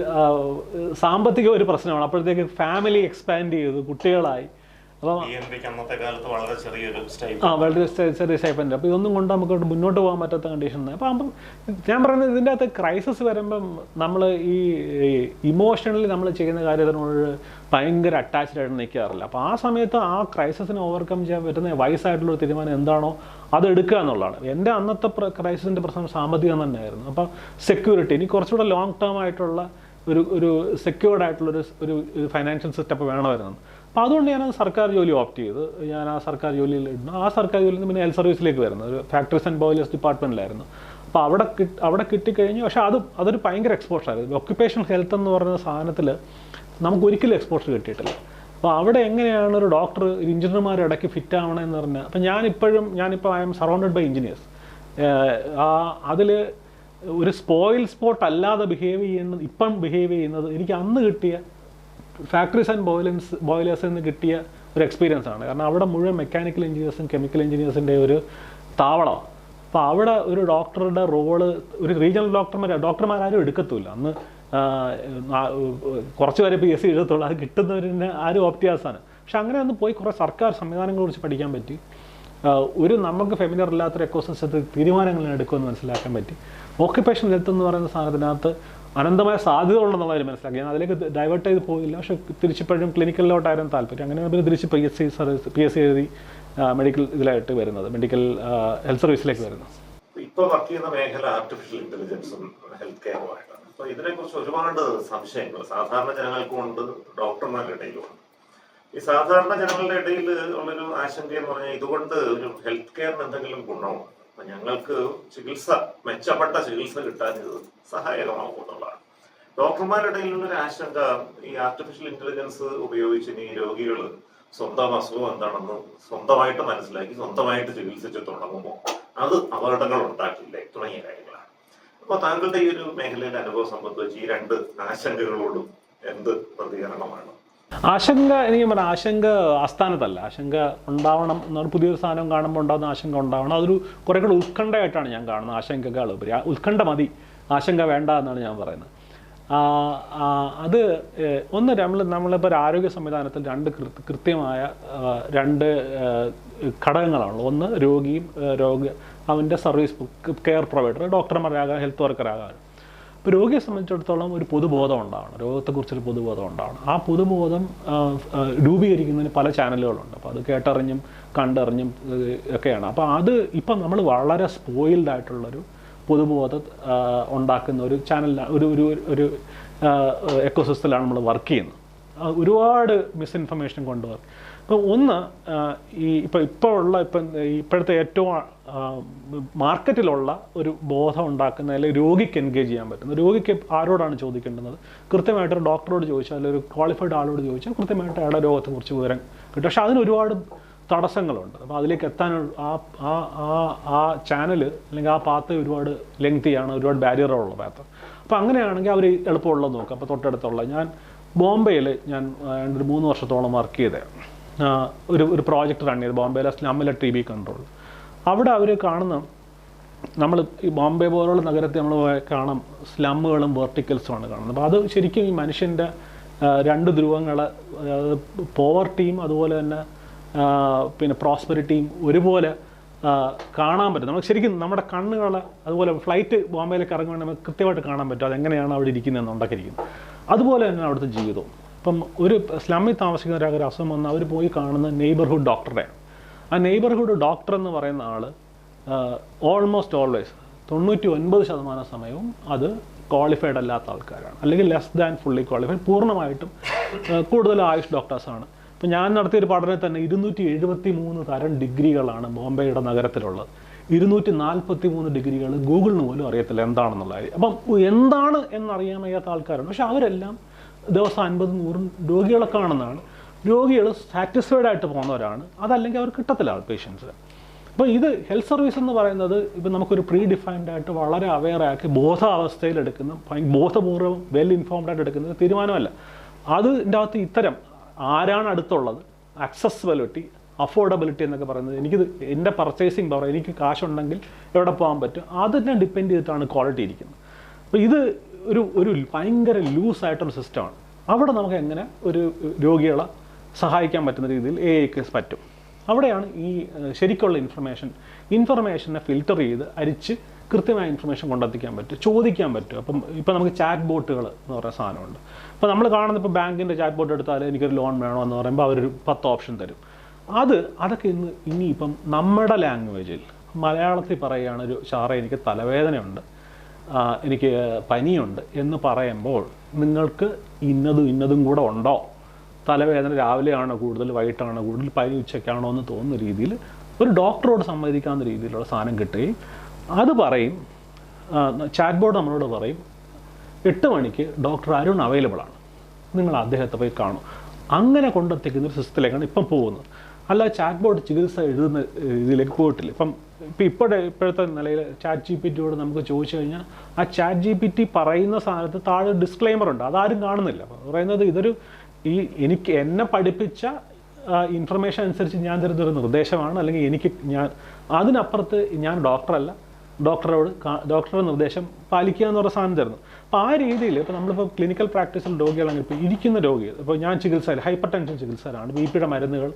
സാമ്പത്തിക ഒരു പ്രശ്നമാണ്. അപ്പോഴത്തേക്ക് ഫാമിലി എക്സ്പാൻഡ് ചെയ്തു കുട്ടികളായി. അപ്പം അന്നത്തെ കാലത്ത് വളരെ ചെറിയൊരു ആ വളരെ ചെറിയ സ്റ്റൈപ്പന്റ് അപ്പോൾ ഇതൊന്നും കൊണ്ട് നമുക്ക് മുന്നോട്ട് പോകാൻ പറ്റാത്ത കണ്ടീഷൻ അപ്പോൾ അപ്പം ഞാൻ പറയുന്നത് ഇതിന്റെ അകത്ത് ക്രൈസിസ് വരുമ്പം നമ്മൾ ഈ ഇമോഷണലി നമ്മൾ ചെയ്യുന്ന കാര്യത്തിനോട് ഭയങ്കര അറ്റാച്ച്ഡ് ആയിട്ട് നിൽക്കാറില്ല. അപ്പോൾ ആ സമയത്ത് ആ ക്രൈസിസിനെ ഓവർകം ചെയ്യാൻ പറ്റുന്ന വയസ്സായിട്ടുള്ള ഒരു തീരുമാനം എന്താണോ അത് എടുക്കുക എന്നുള്ളതാണ്. എന്റെ അന്നത്തെ ക്രൈസിസിന്റെ പ്രശ്നം സാമ്പത്തികം തന്നെയായിരുന്നു. അപ്പോൾ സെക്യൂരിറ്റി ഇനി കുറച്ചുകൂടെ ലോങ് ടേം ആയിട്ടുള്ള ഒരു ഒരു സെക്യൂർഡ് ആയിട്ടുള്ളൊരു ഒരു ഒരു ഫൈനാൻഷ്യൽ സെറ്റപ്പ് വേണമായിരുന്നു. അപ്പോൾ അതുകൊണ്ട് ഞാൻ സർക്കാർ ജോലി ഓപ്റ്റ് ചെയ്ത്. ഞാൻ ആ സർക്കാർ ജോലിയിൽ ഇടുന്നു. ആ സർക്കാർ ജോലിയിൽ നിന്ന് പിന്നെ ഹെൽത്ത് സർവീസിലേക്ക് വരുന്നത് ഒരു ഫാക്ടറീസ് ആൻഡ് ബോയിലേഴ്സ് ഡിപ്പാർട്ട്മെന്റിലായിരുന്നു അപ്പോൾ അവിടെ കിട്ടി അവിടെ കിട്ടിക്കഴിഞ്ഞു. പക്ഷേ അത് അതൊരു ഭയങ്കര എക്സ്പോഷറായിരുന്നു ഒക്യുപ്പേഷൻ ഹെൽത്ത് എന്ന് പറയുന്ന സാധനത്തിൽ നമുക്ക് ഒരിക്കലും എക്സ്പോഷർ കിട്ടിയിട്ടില്ല. അപ്പോൾ അവിടെ എങ്ങനെയാണ് ഒരു ഡോക്ടർ ഒരു എഞ്ചിനീയർമാർ ഇടയ്ക്ക് ഫിറ്റ് ആവണമെന്ന് പറഞ്ഞാൽ അപ്പോൾ ഞാനിപ്പോഴും ഞാനിപ്പോൾ I am surrounded by engineers ആ അതിൽ ഒരു സ്പോയിൽ സ്പോട്ട് അല്ലാതെ ബിഹേവ് ചെയ്യുന്നത് ഇപ്പം ബിഹേവ് ചെയ്യുന്നത് എനിക്ക് അന്ന് കിട്ടിയ ഫാക്ടറീസ് ആൻഡ് ബോയിലേഴ്സ് ബോയിലേഴ്സിൽ നിന്ന് കിട്ടിയ ഒരു എക്സ്പീരിയൻസ് ആണ്. കാരണം അവിടെ മുഴുവൻ മെക്കാനിക്കൽ എഞ്ചിനീയേഴ്സും കെമിക്കൽ എഞ്ചിനീയേഴ്സിന്റെ ഒരു താവളമാണ് അപ്പോൾ അവിടെ ഒരു ഡോക്ടറുടെ റോൾ ഒരു റീജിയണൽ ഡോക്ടർമാർ ഡോക്ടർമാരും എടുക്കത്തില്ല. അന്ന് കുറച്ച് പേരെ പി എസ് സി എഴുതത്തുള്ളൂ. അത് കിട്ടുന്നവരിന് ആരും ഓപ്റ്റിയാസാണ് പക്ഷെ അങ്ങനെ ഒന്ന് പോയി കുറേ സർക്കാർ സംവിധാനങ്ങളെ കുറിച്ച് പഠിക്കാൻ പറ്റി. ഒരു നമുക്ക് ഫെമിനർ ഇല്ലാത്തൊരു എക്കോസിസ്റ്റത്തിൽ തീരുമാനങ്ങൾ എടുക്കുമെന്ന് മനസ്സിലാക്കാൻ പറ്റി. ഓക്യുപ്പേഷൻ ഹെൽത്ത് എന്ന് പറയുന്ന സാധനത്തിനകത്ത് അനന്തമായ സാധ്യത ഉണ്ടെന്നുള്ള കാര്യം മനസ്സിലാക്കി. ഞാൻ അതിലേക്ക് ഡൈവേർട്ട് ചെയ്ത് പോയില്ല. പക്ഷെ തിരിച്ചിപ്പോഴും ക്ലിനിക്കലിലോട്ടായിരുന്നു താല്പര്യം. അങ്ങനെ പിന്നെ തിരിച്ച് P S C service P S C എഴുതി മെഡിക്കൽ ഇതിലായിട്ട് വരുന്നത്. മെഡിക്കൽ ഹെൽത്ത് സർവീസിലേക്ക് വരുന്നത്. ഇപ്പോൾ വർക്ക് ചെയ്യുന്ന മേഖല ആർട്ടിഫിഷ്യൽ ഇന്റലിജൻസും ഹെൽത്ത് കെയറുമായിട്ടാണ് അപ്പോൾ ഇതിനെക്കുറിച്ച് ഒരുപാട് സംശയങ്ങൾ സാധാരണ ജനങ്ങൾക്കും ഉണ്ട് ഡോക്ടർമാരുടെ ഇടയിലും ഉണ്ട്. ഈ സാധാരണ ജനങ്ങളുടെ ഇടയിൽ ഉള്ളൊരു ആശങ്ക എന്ന് പറഞ്ഞാൽ ഇതുകൊണ്ട് ഒരു ഹെൽത്ത് കെയറിന് എന്തെങ്കിലും ഗുണമുണ്ട്? ഞങ്ങൾക്ക് ചികിത്സ മെച്ചപ്പെട്ട ചികിത്സ കിട്ടാൻ ഇത് സഹായകമാകും എന്നുള്ളതാണ്. ഡോക്ടർമാരുടെ ഇടയിലുള്ള ആശങ്ക ഈ ആർട്ടിഫിഷ്യൽ ഇന്റലിജൻസ് ഉപയോഗിച്ച് ഇനി രോഗികൾ സ്വന്തം അസുഖം എന്താണെന്ന് സ്വന്തമായിട്ട് മനസ്സിലാക്കി സ്വന്തമായിട്ട് ചികിത്സിച്ച് തുടങ്ങുമ്പോൾ അത് അപകടങ്ങൾ ഉണ്ടാക്കില്ലേ തുടങ്ങിയ കാര്യങ്ങളാണ്. അപ്പൊ താങ്കളുടെ ഈ ഒരു മേഖലയിലെ അനുഭവം സംബന്ധിച്ച് ഈ രണ്ട് ആശങ്കകളോടും എന്ത് പ്രതികരണമാണ്? ആശങ്ക എനിക്ക് പറയാം ആശങ്ക ആസ്ഥാനത്തല്ല. ആശങ്ക ഉണ്ടാവണം എന്നൊരു പുതിയൊരു സാധനം കാണുമ്പോൾ ഉണ്ടാകുന്ന ആശങ്ക ഉണ്ടാവണം. അതൊരു കുറെ കൂടെ ഉത്കണ്ഠയായിട്ടാണ് ഞാൻ കാണുന്നത് ആശങ്കകൾ ഉപരി. ഉത്കണ്ഠ മതി ആശങ്ക വേണ്ട എന്നാണ് ഞാൻ പറയുന്നത്. അത് ഒന്ന് നമ്മൾ നമ്മളിപ്പോൾ ഒരു ആരോഗ്യ സംവിധാനത്തിൽ രണ്ട് കൃത്യമായ രണ്ട് ഘടകങ്ങളാണുള്ളൂ ഒന്ന് രോഗിയും രോഗ അവന്റെ സർവീസ് കെയർ പ്രൊവൈഡർ ഡോക്ടർമാരാകാം ഹെൽത്ത് വർക്കറാകാം. ഇപ്പോൾ രോഗിയെ സംബന്ധിച്ചിടത്തോളം ഒരു പൊതുബോധം ഉണ്ടാവണം. രോഗത്തെക്കുറിച്ചൊരു പൊതുബോധം ഉണ്ടാവണം. ആ പൊതുബോധം രൂപീകരിക്കുന്നതിന് പല ചാനലുകളുണ്ട്. അപ്പോൾ അത് കേട്ടറിഞ്ഞും കണ്ടറിഞ്ഞും ഒക്കെയാണ്. അപ്പോൾ അത് ഇപ്പം നമ്മൾ വളരെ സ്പോയിൽഡ് ആയിട്ടുള്ളൊരു പൊതുബോധം ഉണ്ടാക്കുന്ന ഒരു ചാനലിലാണ് ഒരു ഒരു ഒരു എക്കോസിസ്റ്റത്തിലാണ് നമ്മൾ വർക്ക് ചെയ്യുന്നത്. ഒരുപാട് മിസ്ഇൻഫർമേഷൻ കൊണ്ടുവരും ഇപ്പോൾ ഒന്ന് ഈ ഇപ്പോൾ ഇപ്പോൾ ഉള്ള ഇപ്പം ഇപ്പോഴത്തെ ഏറ്റവും മാർക്കറ്റിലുള്ള ഒരു ബോധം ഉണ്ടാക്കുന്ന അല്ലെങ്കിൽ രോഗിക്ക് എൻഗേജ് ചെയ്യാൻ പറ്റുന്നത് രോഗിക്ക് ആരോടാണ് ചോദിക്കേണ്ടത് കൃത്യമായിട്ട് ഒരു ഡോക്ടറോട് ചോദിച്ചാൽ അല്ലെങ്കിൽ ഒരു ക്വാളിഫൈഡ് ആളോട് ചോദിച്ചാൽ കൃത്യമായിട്ട് അയാളുടെ രോഗത്തെക്കുറിച്ച് വിവരം കിട്ടും. പക്ഷേ അതിന് ഒരുപാട് തടസ്സങ്ങളുണ്ട്. അപ്പോൾ അതിലേക്ക് എത്താൻ ആ ആ ആ ആ ചാനൽ അല്ലെങ്കിൽ ആ പാത്ത് ഒരുപാട് ലെങ്തിയാണ് ഒരുപാട് ബാരിയറുള്ള പാത്ത് അപ്പോൾ അങ്ങനെയാണെങ്കിൽ അവർ എളുപ്പമുള്ളത് നോക്കുക അപ്പോൾ തൊട്ടടുത്തുള്ള ഞാൻ ബോംബെയിൽ ഞാൻ ഒരു മൂന്ന് വർഷത്തോളം വർക്ക് ചെയ്തത് ആ, ഒരു ഒരു പ്രോജക്റ്റ് റൺ ചെയ്ത്. ബോംബെ ലാസ്റ്റ് സ്ലമ്മിലെ ടി ബി കൺട്രോൾ അവിടെ അവർ കാണുന്ന നമ്മൾ ഈ ബോംബെ പോലുള്ള നഗരത്തെ നമ്മൾ കാണാം. സ്ലമ്മുകളും വെർട്ടിക്കൽസുമാണ് കാണുന്നത്. അപ്പോൾ അത് ശരിക്കും ഈ മനുഷ്യന്റെ രണ്ട് ധ്രുവങ്ങൾ അതായത് പോവർട്ടിയും അതുപോലെ തന്നെ പിന്നെ പ്രോസ്പെരിറ്റിയും ഒരുപോലെ കാണാൻ പറ്റും. നമുക്ക് ശരിക്കും നമ്മുടെ കണ്ണുകൾ അതുപോലെ ഫ്ലൈറ്റ് ബോംബെയിലേക്ക് ഇറങ്ങുകയാണെങ്കിൽ നമുക്ക് കൃത്യമായിട്ട് കാണാൻ പറ്റും. അതെങ്ങനെയാണ് അവിടെ ഇരിക്കുന്നതെന്ന് ഉണ്ടാക്കിയിരിക്കുന്നത് അതുപോലെ തന്നെ അവിടുത്തെ ജീവിതവും. ഇപ്പം ഒരു സ്ലമ്മിൽ താമസിക്കുന്ന ഒരാൾക്ക് ഒരു അസുഖം വന്നാൽ അവർ പോയി കാണുന്ന നെയ്ബർഹുഡ് ഡോക്ടറെ ആ നെയ്ബർഹുഡ് ഡോക്ടർ എന്ന് പറയുന്ന ആൾ ഓൾമോസ്റ്റ് ഓൾവേസ് തൊണ്ണൂറ്റി ഒൻപത് ശതമാനം സമയവും അത് ക്വാളിഫൈഡ് അല്ലാത്ത ആൾക്കാരാണ്. അല്ലെങ്കിൽ ലെസ് ദാൻ ഫുള്ളി ക്വാളിഫൈഡ് പൂർണമായിട്ടും കൂടുതൽ ആയുഷ് ഡോക്ടേഴ്സാണ് ഇപ്പം ഞാൻ നടത്തിയൊരു പഠനത്തിൽ തന്നെ ഇരുന്നൂറ്റി എഴുപത്തി മൂന്ന് തരം ഡിഗ്രികളാണ് ബോംബെയുടെ നഗരത്തിലുള്ളത്. ഇരുന്നൂറ്റി നാൽപ്പത്തി മൂന്ന് ഡിഗ്രികൾ ഗൂഗിളിന് പോലും അറിയത്തില്ല എന്താണെന്നുള്ള കാര്യം അപ്പം എന്താണ് എന്നറിയാൻ വയ്യാത്ത ആൾക്കാരുണ്ട് പക്ഷെ അവരെല്ലാം ദിവസം അൻപത് നൂറും രോഗികളെ കാണുന്നതാണ് രോഗികൾ സാറ്റിസ്ഫൈഡ് ആയിട്ട് പോകുന്നവരാണ് അതല്ലെങ്കിൽ അവർ കിട്ടത്തില്ല പേഷ്യൻസ് അപ്പോൾ ഇത് ഹെൽത്ത് സർവീസ് എന്ന് പറയുന്നത് ഇപ്പം നമുക്കൊരു പ്രീ ഡിഫൈൻഡ് ആയിട്ട് വളരെ അവെയറാക്കി ബോധാവസ്ഥയിൽ എടുക്കുന്ന ബോധപൂർവം വെൽ ഇൻഫോംഡ് ആയിട്ട് എടുക്കുന്ന തീരുമാനമല്ല. അതിന്റെ അകത്ത് ഇത്തരം ആരാണ് അടുത്തുള്ളത്? അക്സസിബിലിറ്റി അഫോർഡബിലിറ്റി എന്നൊക്കെ പറയുന്നത് എനിക്കിത് എന്റെ പർച്ചേസിങ് പവർ എനിക്ക് കാശുണ്ടെങ്കിൽ എവിടെ പോകാൻ പറ്റും? അതിനെ ഡിപ്പെൻഡ് ചെയ്തിട്ടാണ് ക്വാളിറ്റി ഇരിക്കുന്നത്. അപ്പോൾ ഇത് ഒരു ഒരു ഭയങ്കര ലൂസായിട്ടൊരു സിസ്റ്റമാണ് അവിടെ നമുക്ക് എങ്ങനെ ഒരു രോഗികളെ സഹായിക്കാൻ പറ്റുന്ന രീതിയിൽ എ ഐക്ക് പറ്റും. അവിടെയാണ് ഈ ശരിക്കുള്ള ഇൻഫർമേഷൻ ഇൻഫർമേഷനെ ഫിൽറ്റർ ചെയ്ത് അരിച്ച് കൃത്യമായ ഇൻഫർമേഷൻ കൊണ്ടെത്തിക്കാൻ പറ്റും ചോദിക്കാൻ പറ്റും. അപ്പം ഇപ്പം നമുക്ക് ചാറ്റ് ബോട്ടുകൾ എന്ന് പറയുന്ന സാധനമുണ്ട്. അപ്പോൾ നമ്മൾ കാണുന്ന ഇപ്പോൾ ബാങ്കിന്റെ ചാറ്റ് ബോട്ട് എടുത്താൽ എനിക്കൊരു ലോൺ വേണോ എന്ന് പറയുമ്പോൾ അവരൊരു പത്ത് ഓപ്ഷൻ തരും. അത് അതൊക്കെ ഇന്ന് ഇനിയിപ്പം നമ്മുടെ ലാംഗ്വേജിൽ മലയാളത്തിൽ പറയുകയാണ് ഒരു ഷാറ എനിക്ക് തലവേദനയുണ്ട്. എനിക്ക് പനിയുണ്ട് എന്ന് പറയുമ്പോൾ നിങ്ങൾക്ക് ഇന്നതും ഇന്നതും കൂടെ ഉണ്ടോ? തലവേദന രാവിലെയാണോ കൂടുതൽ വൈകിട്ടാണോ കൂടുതൽ പനി ഉച്ചയ്ക്കാണോ എന്ന് തോന്നുന്ന രീതിയിൽ ഒരു ഡോക്ടറോട് സംവദിക്കാവുന്ന രീതിയിലുള്ള സാധനം കിട്ടുകയും അത് പറയും ചാറ്റ് ബോർഡ് നമ്മളോട് പറയും എട്ട് മണിക്ക് ഡോക്ടർ അരുൺ അവൈലബിൾ ആണ്. നിങ്ങൾ അദ്ദേഹത്തെ പോയി കാണും. അങ്ങനെ കൊണ്ടെത്തിക്കുന്ന ഒരു സിസ്റ്റത്തിലേക്കാണ് ഇപ്പം പോകുന്നത്. അല്ല ചാറ്റ് ബോർഡ് ചികിത്സ എഴുതുന്ന ഇതിലേക്ക് പോയിട്ടില്ല. ഇപ്പം ഇപ്പം ഇപ്പോഴത്തെ ഇപ്പോഴത്തെ നിലയിൽ ചാറ്റ് ജി പി ടിയോട് നമുക്ക് ചോദിച്ചു കഴിഞ്ഞാൽ ആ ചാറ്റ് ജി പി ടി പറയുന്ന സാധനത്ത് താഴെ ഡിസ്ക്ലെയിമർ ഉണ്ട്. അതാരും കാണുന്നില്ല. പറയുന്നത് ഇതൊരു ഈ എനിക്ക് എന്നെ പഠിപ്പിച്ച ഇൻഫർമേഷൻ അനുസരിച്ച് ഞാൻ തരുന്നൊരു നിർദ്ദേശമാണ്. അല്ലെങ്കിൽ എനിക്ക് ഞാൻ അതിനപ്പുറത്ത് ഞാൻ ഡോക്ടറല്ല ഡോക്ടറോട് ഡോക്ടറുടെ നിർദ്ദേശം പാലിക്കുക എന്ന് പറയുന്ന സാധനം തരുന്നു. അപ്പോൾ ആ രീതിയിൽ ഇപ്പോൾ നമ്മളിപ്പോൾ ക്ലിനിക്കൽ പ്രാക്ടീസിൽ രോഗികളാണെങ്കിൽ ഇപ്പോൾ ഇരിക്കുന്ന രോഗികൾ ഇപ്പോൾ ഞാൻ ചികിത്സ ഹൈപ്പർ ടെൻഷൻ ചികിത്സയിലാണ് ബി പിയുടെ മരുന്നുകൾ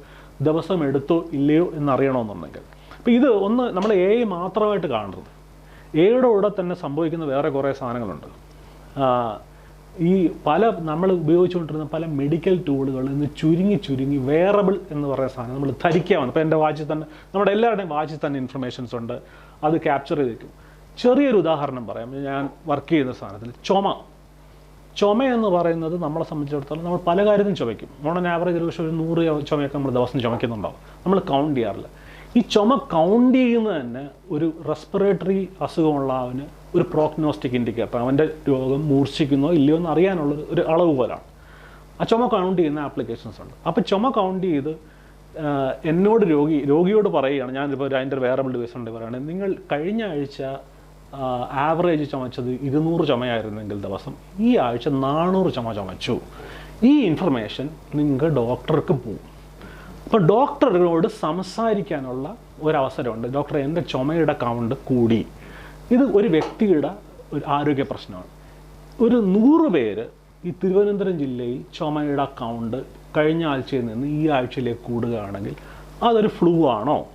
ദിവസം എടുത്തോ ഇല്ലയോ എന്നറിയണമെന്നുണ്ടെങ്കിൽ. അപ്പോൾ ഇത് ഒന്ന് നമ്മൾ എ മാത്രമായിട്ട് കാണരുത്. എയുടെ കൂടെ തന്നെ സംഭവിക്കുന്ന വേറെ കുറേ സാധനങ്ങളുണ്ട്. ഈ പല നമ്മൾ ഉപയോഗിച്ചുകൊണ്ടിരുന്ന പല മെഡിക്കൽ ടൂളുകൾ ഇന്ന് ചുരുങ്ങി ചുരുങ്ങി വേറബിൾ എന്ന് പറയുന്ന സാധനം നമ്മൾ ധരിക്കാമെന്ന് ഇപ്പോൾ എന്റെ വാച്ചിൽ തന്നെ നമ്മുടെ എല്ലാവരുടെയും വാച്ചിൽ തന്നെ ഇൻഫർമേഷൻസ് ഉണ്ട്. അത് ക്യാപ്ചർ ചെയ്തിരിക്കും ചെറിയൊരു ഉദാഹരണം പറയാം. ഞാൻ വർക്ക് ചെയ്യുന്ന സാധനത്തിൽ ചുമ. ചുമ എന്ന് പറയുന്നത് നമ്മളെ സംബന്ധിച്ചിടത്തോളം നമ്മൾ പല കാര്യത്തിനും ചുമയ്ക്കും. ഓൺ ആവറേജ് ഒരു പക്ഷേ ഒരു നൂറ് ചുമയൊക്കെ നമ്മൾ ദിവസം ചുമയ്ക്കുന്നുണ്ടാവും. നമ്മൾ കൗണ്ട് ചെയ്യാറില്ല. ഈ ചുമ കൗണ്ട് ചെയ്യുന്നത് തന്നെ ഒരു റെസ്പിറേറ്ററി അസുഖമുള്ള അവന് ഒരു പ്രോഗ്നോസ്റ്റിക് ഇൻഡിക്കേറ്റർ അവന്റെ രോഗം മൂർച്ഛിക്കുന്നോ ഇല്ലയോ എന്ന് അറിയാനുള്ള ഒരു- അളവ് പോലാണ്. ആ ചുമ കൗണ്ട് ചെയ്യുന്ന ആപ്ലിക്കേഷൻസ് ഉണ്ട്. അപ്പോൾ ചുമ കൗണ്ട് ചെയ്ത് എന്നോട് രോഗി രോഗിയോട് പറയുകയാണ്. ഞാനിപ്പോൾ അതിന്റെ വേറബിൾ ഡിവൈസ് ഉണ്ട് പറയുകയാണെങ്കിൽ നിങ്ങൾ കഴിഞ്ഞ ആഴ്ച ആവറേജ് ചുമച്ചത് ഇരുന്നൂറ് ചുമയായിരുന്നെങ്കിൽ ദിവസം ഈ ആഴ്ച നാനൂറ് ചുമ ചുമച്ചു. ഈ ഇൻഫർമേഷൻ നിങ്ങൾക്ക് ഡോക്ടർക്ക് പോകും അപ്പോൾ ഡോക്ടറിനോട് സംസാരിക്കാനുള്ള ഒരവസരമുണ്ട്. ഡോക്ടർ എന്റെ ചുമയുടെ കൗണ്ട് കൂടി. ഇത് ഒരു വ്യക്തിയുടെ ഒരു ആരോഗ്യ പ്രശ്നമാണ്. ഒരു നൂറ് പേര് ഈ തിരുവനന്തപുരം ജില്ലയിൽ ചുമയുടെ കൗണ്ട് കഴിഞ്ഞ ആഴ്ചയിൽ നിന്ന് ഈ ആഴ്ചയിലേക്ക് കൂടുകയാണെങ്കിൽ അതൊരു ഫ്ലൂ ആണോ?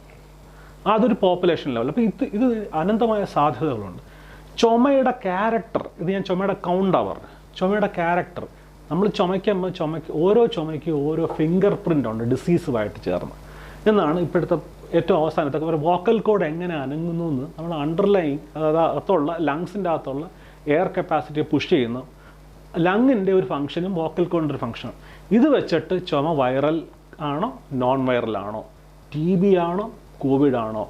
അതൊരു പോപ്പുലേഷൻ ലെവൽ അപ്പോൾ ഇത് ഇത് അനന്തമായ സാധ്യതകളുണ്ട്. ചുമയുടെ ക്യാരക്ടർ ഇത് ഞാൻ ചുമയുടെ കൗണ്ട് പറഞ്ഞത്. ചുമയുടെ ക്യാരക്ടർ നമ്മൾ ചുമയ്ക്കുമ്പോൾ ചുമയ്ക്ക് ഓരോ ചുമയ്ക്ക് ഓരോ ഫിംഗർ പ്രിന്റ് ഉണ്ട് ഡിസീസുമായിട്ട് ചേർന്ന്. എന്നാണ് ഇപ്പോഴത്തെ ഏറ്റവും അവസാനത്തെ ഒരു വോക്കൽ കോഡ് എങ്ങനെ അനങ്ങുന്നു എന്ന് നമ്മൾ അണ്ടർലൈൻ അതായത് അകത്തുള്ള ലങ്സിന്റെ അകത്തുള്ള എയർ കപ്പാസിറ്റി പുഷ് ചെയ്യുന്നു ലങ്ങിന്റെ ഒരു ഫംഗ്ഷനും വോക്കൽ കോഡിന്റെ ഒരു ഫംഗ്ഷനും ഇത് വെച്ചിട്ട് ചുമ വൈറൽ ആണോ നോൺ വൈറൽ ആണോ? ടി ബി ആണോ? കോവിഡ് ആണോ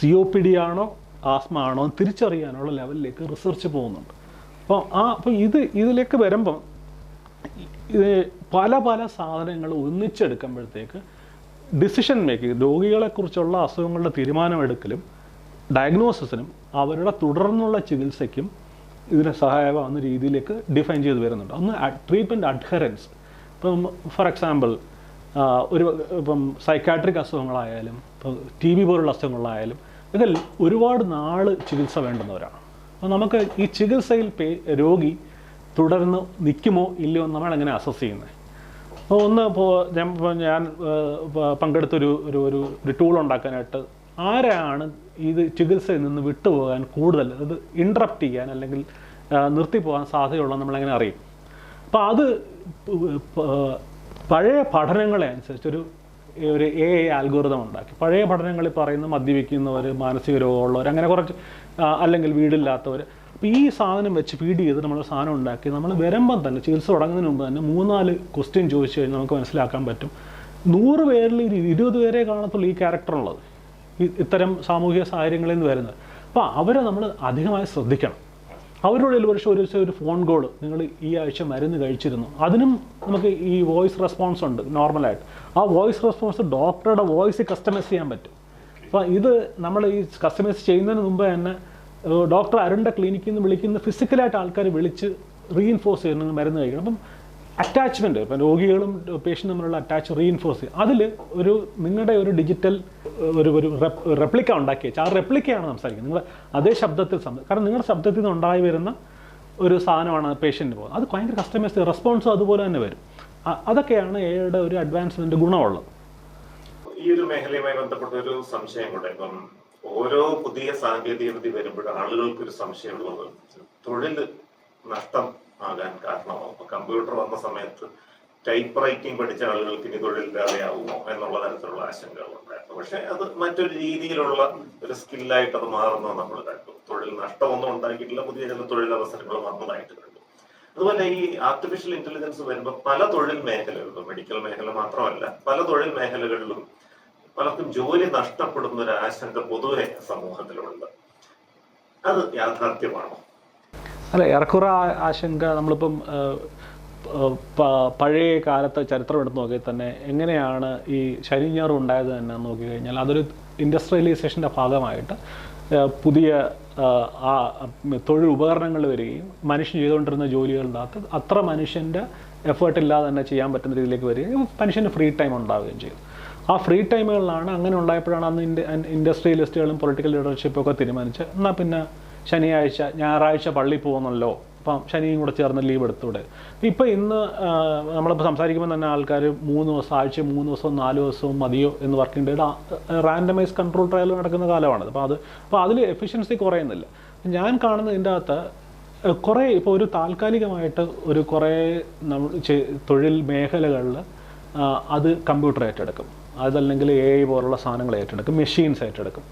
സി ഒ പി ഡി ആണോ ആസ്മ ആണോ തിരിച്ചറിയാനുള്ള ലെവലിലേക്ക് റിസർച്ച് പോകുന്നുണ്ട്. അപ്പോൾ ആ അപ്പോൾ ഇത് ഇതിലേക്ക് വരുമ്പം പല പല സാധനങ്ങൾ ഒന്നിച്ചെടുക്കുമ്പോഴത്തേക്ക് ഡിസിഷൻ മേക്കിംഗ് രോഗികളെക്കുറിച്ചുള്ള അസുഖങ്ങളുടെ തീരുമാനമെടുക്കലും ഡയഗ്നോസിസിനും അവരുടെ തുടർന്നുള്ള ചികിത്സയ്ക്കും ഇതിന് സഹായമാവുന്ന രീതിയിലേക്ക് ഡിഫൈൻ ചെയ്ത് വരുന്നുണ്ട്. ഒന്ന് ട്രീറ്റ്മെന്റ് അഡ്ഹറൻസ് ഇപ്പം ഫോർ എക്സാമ്പിൾ ഒരു ഇപ്പം സൈക്കാട്രിക് അസുഖങ്ങളായാലും ഇപ്പം ടി ബി പോലുള്ള അസുഖങ്ങളായാലും ഇതിൽ ഒരുപാട് നാൾ ചികിത്സ വേണ്ടുന്നവരാണ്. അപ്പോൾ നമുക്ക് ഈ ചികിത്സയിൽ പേ രോഗി തുടർന്ന് നിൽക്കുമോ ഇല്ലയോ എന്ന് നമ്മൾ എങ്ങനെ അസസ് ചെയ്യുന്നത്? അപ്പോൾ ഒന്ന് ഇപ്പോൾ ഞാൻ ഞാൻ പങ്കെടുത്തൊരു ഒരു ഒരു ഒരു ടൂൾ ഉണ്ടാക്കാനായിട്ട് ആരാണ് ഇത് ചികിത്സയിൽ നിന്ന് വിട്ടുപോകാൻ കൂടുതൽ അത് ഇൻട്രപ്റ്റ് ചെയ്യാൻ അല്ലെങ്കിൽ നിർത്തിപ്പോകാൻ സാധ്യതയുള്ള നമ്മളെങ്ങനെ അറിയും? അപ്പോൾ അത് പഴയ പഠനങ്ങളെ അനുസരിച്ച് ഒരു ഒരു എ ഐ ആൽഗോറിതം ഉണ്ടാക്കി. പഴയ പഠനങ്ങളിൽ പറയുന്ന മദ്യപിക്കുന്നവർ മാനസിക രോഗമുള്ളവർ അങ്ങനെ കുറച്ച് അല്ലെങ്കിൽ വീടില്ലാത്തവർ അപ്പോൾ ഈ സാധനം വെച്ച് ഫീഡ് ചെയ്ത് നമ്മൾ സാധനം ഉണ്ടാക്കി നമ്മൾ വരുമ്പം തന്നെ ചികിത്സ തുടങ്ങുന്നതിന് മുമ്പ് തന്നെ മൂന്നാൽ ക്വസ്റ്റ്യൻ ചോദിച്ചു കഴിഞ്ഞാൽ നമുക്ക് മനസ്സിലാക്കാൻ പറ്റും. നൂറ് പേരിൽ ഇരുപത് പേരെ കാണത്തുള്ളൂ ഈ ക്യാരക്ടറുള്ളത് ഇത്തരം സാമൂഹിക സാഹചര്യങ്ങളിൽ നിന്ന് വരുന്നത്. അപ്പോൾ അവരെ നമ്മൾ അധികമായി ശ്രദ്ധിക്കണം. അവരോട് ഒരു പക്ഷേ ഒരു ഒരു ഫോൺ കോൾ നിങ്ങൾ ഈ ആഴ്ച മരുന്ന് കഴിച്ചിരുന്നു. അതിനും നമുക്ക് ഈ വോയിസ് റെസ്പോൺസ് ഉണ്ട് നോർമലായിട്ട് ആ വോയിസ് റെസ്പോൺസ് ഡോക്ടറുടെ വോയിസ് കസ്റ്റമൈസ് ചെയ്യാൻ പറ്റും. അപ്പോൾ ഇത് നമ്മൾ ഈ കസ്റ്റമൈസ് ചെയ്യുന്നതിന് മുമ്പ് തന്നെ ഡോക്ടർ അരുണിന്റെ ക്ലിനിക്കിൽ നിന്ന് വിളിക്കുന്ന ഫിസിക്കലായിട്ട് ആൾക്കാർ വിളിച്ച് റീഇൻഫോഴ്സ് ചെയ്യുന്നത് മരുന്ന് കഴിക്കണം. അപ്പം അറ്റാച്ച്മെന്റ് ഇപ്പം രോഗികളും പേഷ്യന്റ് തമ്മിലുള്ള അറ്റാച്ച് റീഇൻഫോഴ്സ് അതിൽ ഒരു നിങ്ങളുടെ ഒരു ഡിജിറ്റൽ ഒരു ഒരു റെപ്ലിക്ക ഉണ്ടാക്കി വെച്ചാൽ ആ റെപ്ലിക്കയാണ് സംസാരിക്കുന്നത്. നിങ്ങൾ അതേ ശബ്ദത്തിൽ സംസാരിക്കും കാരണം നിങ്ങളുടെ ശബ്ദത്തിൽ നിന്ന് ഉണ്ടായി വരുന്ന ഒരു സാധനമാണ് പേഷ്യന്റ് പോകുന്നത്. അത് ഭയങ്കര കസ്റ്റമൈസ് റെസ്പോൺസും അതുപോലെ തന്നെ വരും. അതൊക്കെയാണ് അതൊക്കെയാണ് എയുടെ ഒരു അഡ്വാൻസ്മെന്റ് ഗുണമുള്ളത്. ഈ ഒരു മേഖലയുമായി ബന്ധപ്പെട്ട ഒരു സംശയം കൂടെ. ഇപ്പം ഓരോ പുതിയ സാങ്കേതിക വിദ്യ വരുമ്പോഴും ആളുകൾക്ക് ഒരു സംശയമുള്ളത് തൊഴിൽ നഷ്ടം ആകാൻ കാരണമാവും. അപ്പൊ കമ്പ്യൂട്ടർ വന്ന സമയത്ത് ടൈപ്പ് റൈറ്റിംഗ് പഠിച്ച ആളുകൾക്ക് ഇനി തൊഴിലില്ലാതെയാവുമോ എന്നുള്ള തരത്തിലുള്ള ആശങ്കകളുണ്ടായിരുന്നു പക്ഷെ അത് മറ്റൊരു രീതിയിലുള്ള ഒരു സ്കില്ലായിട്ട് അത് മാറുന്നത് നമ്മൾ കണ്ടു. തൊഴിൽ നഷ്ടമൊന്നും ഉണ്ടാക്കിയിട്ടില്ല പുതിയ ചില തൊഴിലവസരങ്ങൾ വന്നതായിട്ട് കണ്ടു. അതുപോലെ ഈ ആർട്ടിഫിഷ്യൽ ഇന്റലിജൻസ് വരുമ്പോൾ പല തൊഴിൽ മേഖലകളിലും മെഡിക്കൽ മേഖല മാത്രമല്ല പല തൊഴിൽ മേഖലകളിലും പലർക്കും ജോലി നഷ്ടപ്പെടുന്ന ഒരു ആശങ്ക പൊതുവെ സമൂഹത്തിലുണ്ട്. അത് യാഥാർത്ഥ്യമാണോ? അല്ല ഏറെക്കുറെ ആശങ്ക നമ്മളിപ്പം പഴയ കാലത്തെ ചരിത്രം എടുത്ത് നോക്കിയാൽ തന്നെ എങ്ങനെയാണ് ഈ ശനിഞ്ഞാറും ഉണ്ടായത് തന്നെ നോക്കി കഴിഞ്ഞാൽ അതൊരു ഇൻഡസ്ട്രിയലൈസേഷന്റെ ഭാഗമായിട്ട് പുതിയ ആ തൊഴിൽ ഉപകരണങ്ങൾ വരികയും മനുഷ്യൻ ചെയ്തുകൊണ്ടിരുന്ന ജോലികളിനകത്ത് അത്ര മനുഷ്യന്റെ എഫേർട്ട് ഇല്ലാതെ തന്നെ ചെയ്യാൻ പറ്റുന്ന രീതിയിലേക്ക് വരികയും മനുഷ്യന് ഫ്രീ ടൈം ഉണ്ടാവുകയും ചെയ്തു. ആ ഫ്രീ ടൈമുകളിലാണ് അങ്ങനെ ഉണ്ടായപ്പോഴാണ് അന്ന് ഇൻഡ ഇൻഡസ്ട്രിയലിസ്റ്റുകളും പൊളിറ്റിക്കൽ ലീഡർഷിപ്പൊക്കെ തീരുമാനിച്ച് എന്നാൽ പിന്നെ ശനിയാഴ്ച ഞായറാഴ്ച പള്ളി പോകുന്നല്ലോ. അപ്പം ശനിയും കൂടെ ചേർന്ന് ലീവ് എടുത്തൂടെ. ഇപ്പം ഇന്ന് നമ്മളിപ്പോൾ സംസാരിക്കുമ്പോൾ തന്നെ ആൾക്കാർ മൂന്ന് ദിവസം ആഴ്ച മൂന്ന് ദിവസവും നാല് ദിവസവും മതിയോ എന്ന് വർക്കിംഗ് ഡേയുടെ റാൻഡമൈസ് കൺട്രോൾ ട്രയൽ നടക്കുന്ന കാലമാണ്. അപ്പോൾ അത് അപ്പോൾ അതിൽ എഫിഷ്യൻസി കുറയുന്നില്ല. ഞാൻ കാണുന്ന ഇതിന്റെ അകത്ത് കുറേ ഇപ്പോൾ ഒരു താൽക്കാലികമായിട്ട് ഒരു കുറേ നമ്മൾ തൊഴിൽ മേഖലകളിൽ അത് കമ്പ്യൂട്ടർ ഏറ്റെടുക്കും. അതല്ലെങ്കിൽ എ ഐ പോലുള്ള സാധനങ്ങൾ ഏറ്റെടുക്കും. മെഷീൻസ് ഏറ്റെടുക്കും.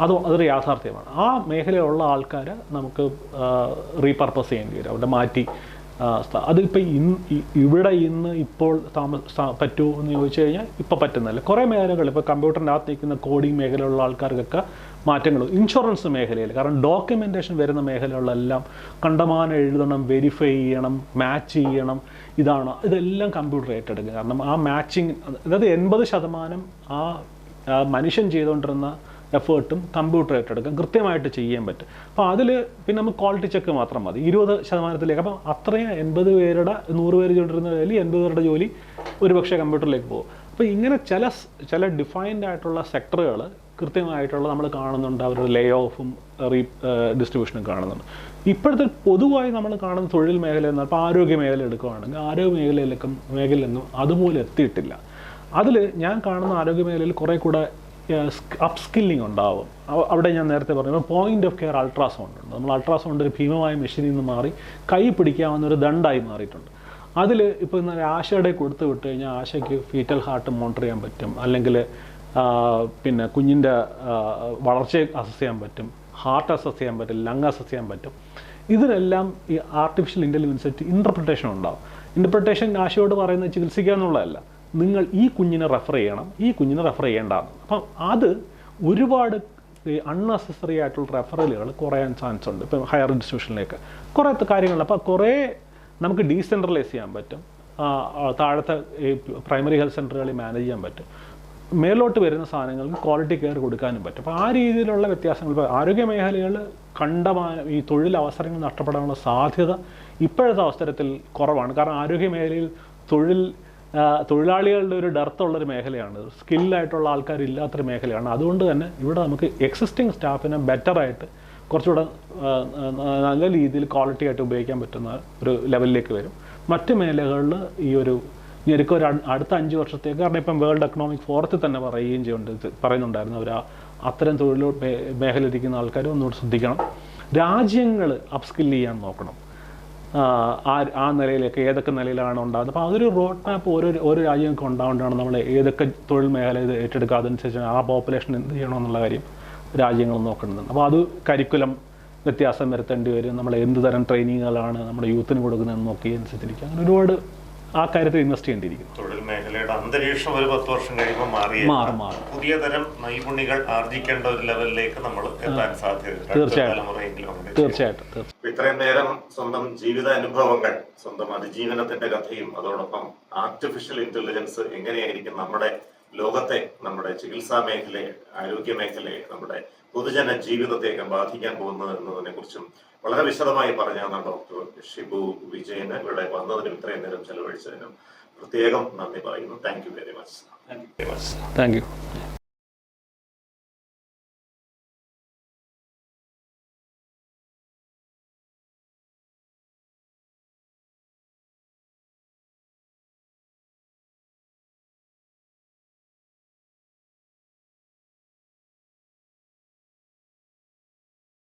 അത് അതൊരു യാഥാർത്ഥ്യമാണ്. ആ മേഖലയിലുള്ള ആൾക്കാരെ നമുക്ക് റീപർപ്പസ് ചെയ്യേണ്ടി വരും. അവിടെ മാറ്റി അതിപ്പോൾ ഇന്ന് ഇവിടെ ഇന്ന് ഇപ്പോൾ താമസ പറ്റുമോ എന്ന് ചോദിച്ചു കഴിഞ്ഞാൽ ഇപ്പോൾ പറ്റുന്നില്ല കുറേ മേഖലകൾ ഇപ്പോൾ കമ്പ്യൂട്ടറിന്റെ അകത്ത് നിൽക്കുന്ന കോഡിംഗ് മേഖലയിലുള്ള ആൾക്കാർക്കൊക്കെ മാറ്റങ്ങൾ ഇൻഷുറൻസ് മേഖലയിൽ കാരണം ഡോക്യുമെന്റേഷൻ വരുന്ന മേഖലകളിലെല്ലാം കണ്ടമാനം എഴുതണം വെരിഫൈ ചെയ്യണം മാച്ച് ചെയ്യണം ഇതാണ്. ഇതെല്ലാം കമ്പ്യൂട്ടർ ഏറ്റെടുക്കുക. കാരണം ആ മാച്ചിങ് അതായത് എൺപത് ശതമാനം ആ മനുഷ്യൻ ചെയ്തുകൊണ്ടിരുന്ന എഫേർട്ടും കമ്പ്യൂട്ടർ ഏറ്റെടുക്കാം കൃത്യമായിട്ട് ചെയ്യാൻ പറ്റും. അപ്പോൾ അതിൽ പിന്നെ നമുക്ക് ക്വാളിറ്റി ചെക്ക് മാത്രം മതി. ഇരുപത് ശതമാനത്തിലേക്ക് അപ്പം അത്രയും എൺപത് പേരുടെ നൂറ് പേര് ചെയ്തിരുന്ന ജോലി എൺപത് പേരുടെ ജോലി ഒരുപക്ഷെ കമ്പ്യൂട്ടറിലേക്ക് പോകും. അപ്പോൾ ഇങ്ങനെ ചില ചില ഡിഫൈൻഡ് ആയിട്ടുള്ള സെക്ടറുകൾ കൃത്യമായിട്ടുള്ള നമ്മൾ കാണുന്നുണ്ട്. അവരുടെ ലേ ഓഫും റീ ഡിസ്ട്രിബ്യൂഷനും കാണുന്നുണ്ട്. ഇപ്പോഴത്തെ പൊതുവായി നമ്മൾ കാണുന്ന തൊഴിൽ മേഖല എന്നാൽ ഇപ്പോൾ ആരോഗ്യ മേഖല എടുക്കുകയാണെങ്കിൽ ആരോഗ്യ മേഖലയിലേക്കും മേഖലയിലൊന്നും അതുപോലെ എത്തിയിട്ടില്ല. അതിൽ ഞാൻ കാണുന്ന ആരോഗ്യ മേഖലയിൽ കുറേ കൂടെ അപ് സ്കില്ലിംഗ് ഉണ്ടാവും. അവിടെ ഞാൻ നേരത്തെ പറഞ്ഞു പോയിന്റ് ഓഫ് കെയർ അൾട്രാസൗണ്ട് ഉണ്ട്. നമ്മൾ അൾട്രാസൗണ്ട് ഒരു ഭീമമായ മെഷീനിൽ നിന്ന് മാറി കൈ പിടിക്കാവുന്ന ഒരു ദണ്ടായി മാറിയിട്ടുണ്ട്. അതിൽ ഇപ്പോൾ ഇന്നലെ ആശയുടെ കൊടുത്തു വിട്ട് കഴിഞ്ഞാൽ ആശയ്ക്ക് ഫീറ്റൽ ഹാർട്ട് മോണിറ്റർ ചെയ്യാൻ പറ്റും. അല്ലെങ്കിൽ പിന്നെ കുഞ്ഞിന്റെ വളർച്ചയെ അസസ് ചെയ്യാൻ പറ്റും. ഹാർട്ട് അസസ് ചെയ്യാൻ പറ്റും. ലങ് അസസ് ചെയ്യാൻ പറ്റും. ഇതിനെല്ലാം ഈ ആർട്ടിഫിഷ്യൽ ഇന്റലിജൻസ് ഇന്റർപ്രിട്ടേഷൻ ഉണ്ടാവും. ഇന്റർപ്രിട്ടേഷൻ ആശയോട് പറയുന്നത് ചികിത്സിക്കുക എന്നുള്ളതല്ല. നിങ്ങൾ ഈ കുഞ്ഞിനെ റെഫർ ചെയ്യണം ഈ കുഞ്ഞിനെ റെഫർ ചെയ്യേണ്ട. അപ്പം അത് ഒരുപാട് അൺനെസസറി ആയിട്ടുള്ള റെഫറലുകൾ കുറയാൻ ചാൻസ് ഉണ്ട് ഇപ്പം ഹയർ ഇൻസ്റ്റിറ്റ്യൂഷനിലേക്ക് കുറേ കാര്യങ്ങൾ അപ്പോൾ കുറേ നമുക്ക് ഡീസെൻട്രലൈസ് ചെയ്യാൻ പറ്റും. താഴത്തെ ഈ പ്രൈമറി ഹെൽത്ത് സെന്ററുകളിൽ മാനേജ് ചെയ്യാൻ പറ്റും. മേലോട്ട് വരുന്ന സാധനങ്ങൾക്ക് ക്വാളിറ്റി കെയർ കൊടുക്കാനും പറ്റും. അപ്പോൾ ആ രീതിയിലുള്ള വ്യത്യാസങ്ങൾ ഇപ്പോൾ ആരോഗ്യ മേഖലകൾ കണ്ടമാനം ഈ തൊഴിലവസരങ്ങൾ നഷ്ടപ്പെടാനുള്ള സാധ്യത ഇപ്പോഴത്തെ അവസരത്തിൽ കുറവാണ്. കാരണം ആരോഗ്യ മേഖലയിൽ തൊഴിൽ തൊഴിലാളികളുടെ ഒരു ഡർത്തുള്ളൊരു മേഖലയാണ്. സ്കില്ലായിട്ടുള്ള ആൾക്കാരില്ലാത്തൊരു മേഖലയാണ്. അതുകൊണ്ട് തന്നെ ഇവിടെ നമുക്ക് എക്സിസ്റ്റിംഗ് സ്റ്റാഫിനെ ബെറ്ററായിട്ട് കുറച്ചുകൂടെ നല്ല രീതിയിൽ ക്വാളിറ്റി ആയിട്ട് ഉപയോഗിക്കാൻ പറ്റുന്ന ഒരു ലെവലിലേക്ക് വരും. മറ്റ് മേഖലകളിൽ ഈ ഒരു ഞെരുക്കം ഒരു അടുത്ത അഞ്ച് വർഷത്തേക്ക് കാരണം ഇപ്പം വേൾഡ് എക്കണോമിക് ഫോറത്തിൽ തന്നെ പറയുകയും ചെയ്യുന്നുണ്ട് പറയുന്നുണ്ടായിരുന്നു അവർ അത്തരം തൊഴിൽ മേഖല ഇരിക്കുന്ന ആൾക്കാർ ഒന്നുകൂടി ശ്രദ്ധിക്കണം. രാജ്യങ്ങൾ അപ്സ്കിൽ ചെയ്യാൻ നോക്കണം. ആ, ആ നിലയിലേക്ക് ഏതൊക്കെ നിലയിലാണ് ഉണ്ടാകുന്നത്? അപ്പോൾ അതൊരു റോഡ് മാപ്പ് ഓരോ ഓരോ രാജ്യങ്ങൾക്ക് ഉണ്ടാവേണ്ടതാണ് നമ്മൾ ഏതൊക്കെ തൊഴിൽ മേഖല ഇത് ഏറ്റെടുക്കുക. അതനുസരിച്ച് ആ പോപ്പുലേഷൻ എന്ത് ചെയ്യണമെന്നുള്ള കാര്യം രാജ്യങ്ങൾ നോക്കേണ്ടതുണ്ട്. അപ്പോൾ അത് കരിക്കുലം വ്യത്യാസം വരുത്തേണ്ടി വരും. നമ്മൾ എന്ത് തരം ട്രെയിനിങ്ങുകളാണ് നമ്മുടെ യൂത്തിന് കൊടുക്കുന്നതെന്ന് നോക്കി അനുസരിച്ചിരിക്കുക അങ്ങനെ ഒരുപാട് ആ കാര്യത്തിൽ ഇൻവെസ്റ്റ് ചെയ്യേണ്ടിയിരിക്കുന്നു. മേഖലയുടെ അന്തരീക്ഷം ഒരു പത്ത് വർഷം കഴിയുമ്പോൾ മാറി പുതിയ തരം നൈപുണികൾ ആർജിക്കേണ്ട ഒരു ലെവലിലേക്ക് നമ്മൾ എത്താൻ സാധ്യതയുണ്ട്. തലമുറയെങ്കിലും തീർച്ചയായിട്ടും തീർച്ചയായിട്ടും. ഇത്രയും നേരം സ്വന്തം ജീവിത അനുഭവങ്ങൾ സ്വന്തം അതിജീവനത്തിന്റെ കഥയും അതോടൊപ്പം ആർട്ടിഫിഷ്യൽ ഇന്റലിജൻസ് എങ്ങനെയായിരിക്കും നമ്മുടെ ലോകത്തെ നമ്മുടെ ചികിത്സാ മേഖലയെ ആരോഗ്യ മേഖലയെ നമ്മുടെ പൊതുജന ജീവിതത്തെയൊക്കെ ബാധിക്കാൻ പോകുന്നത് എന്നതിനെ കുറിച്ചും വളരെ വിശദമായി പറഞ്ഞാണ് ഡോക്ടർ ഷിബു വിജയന് ഇവിടെ വന്നതിനും ഇത്രയും നേരം ചെലവഴിച്ചതിനും പ്രത്യേകം നന്ദി പറയുന്നു. Thank you very much thank you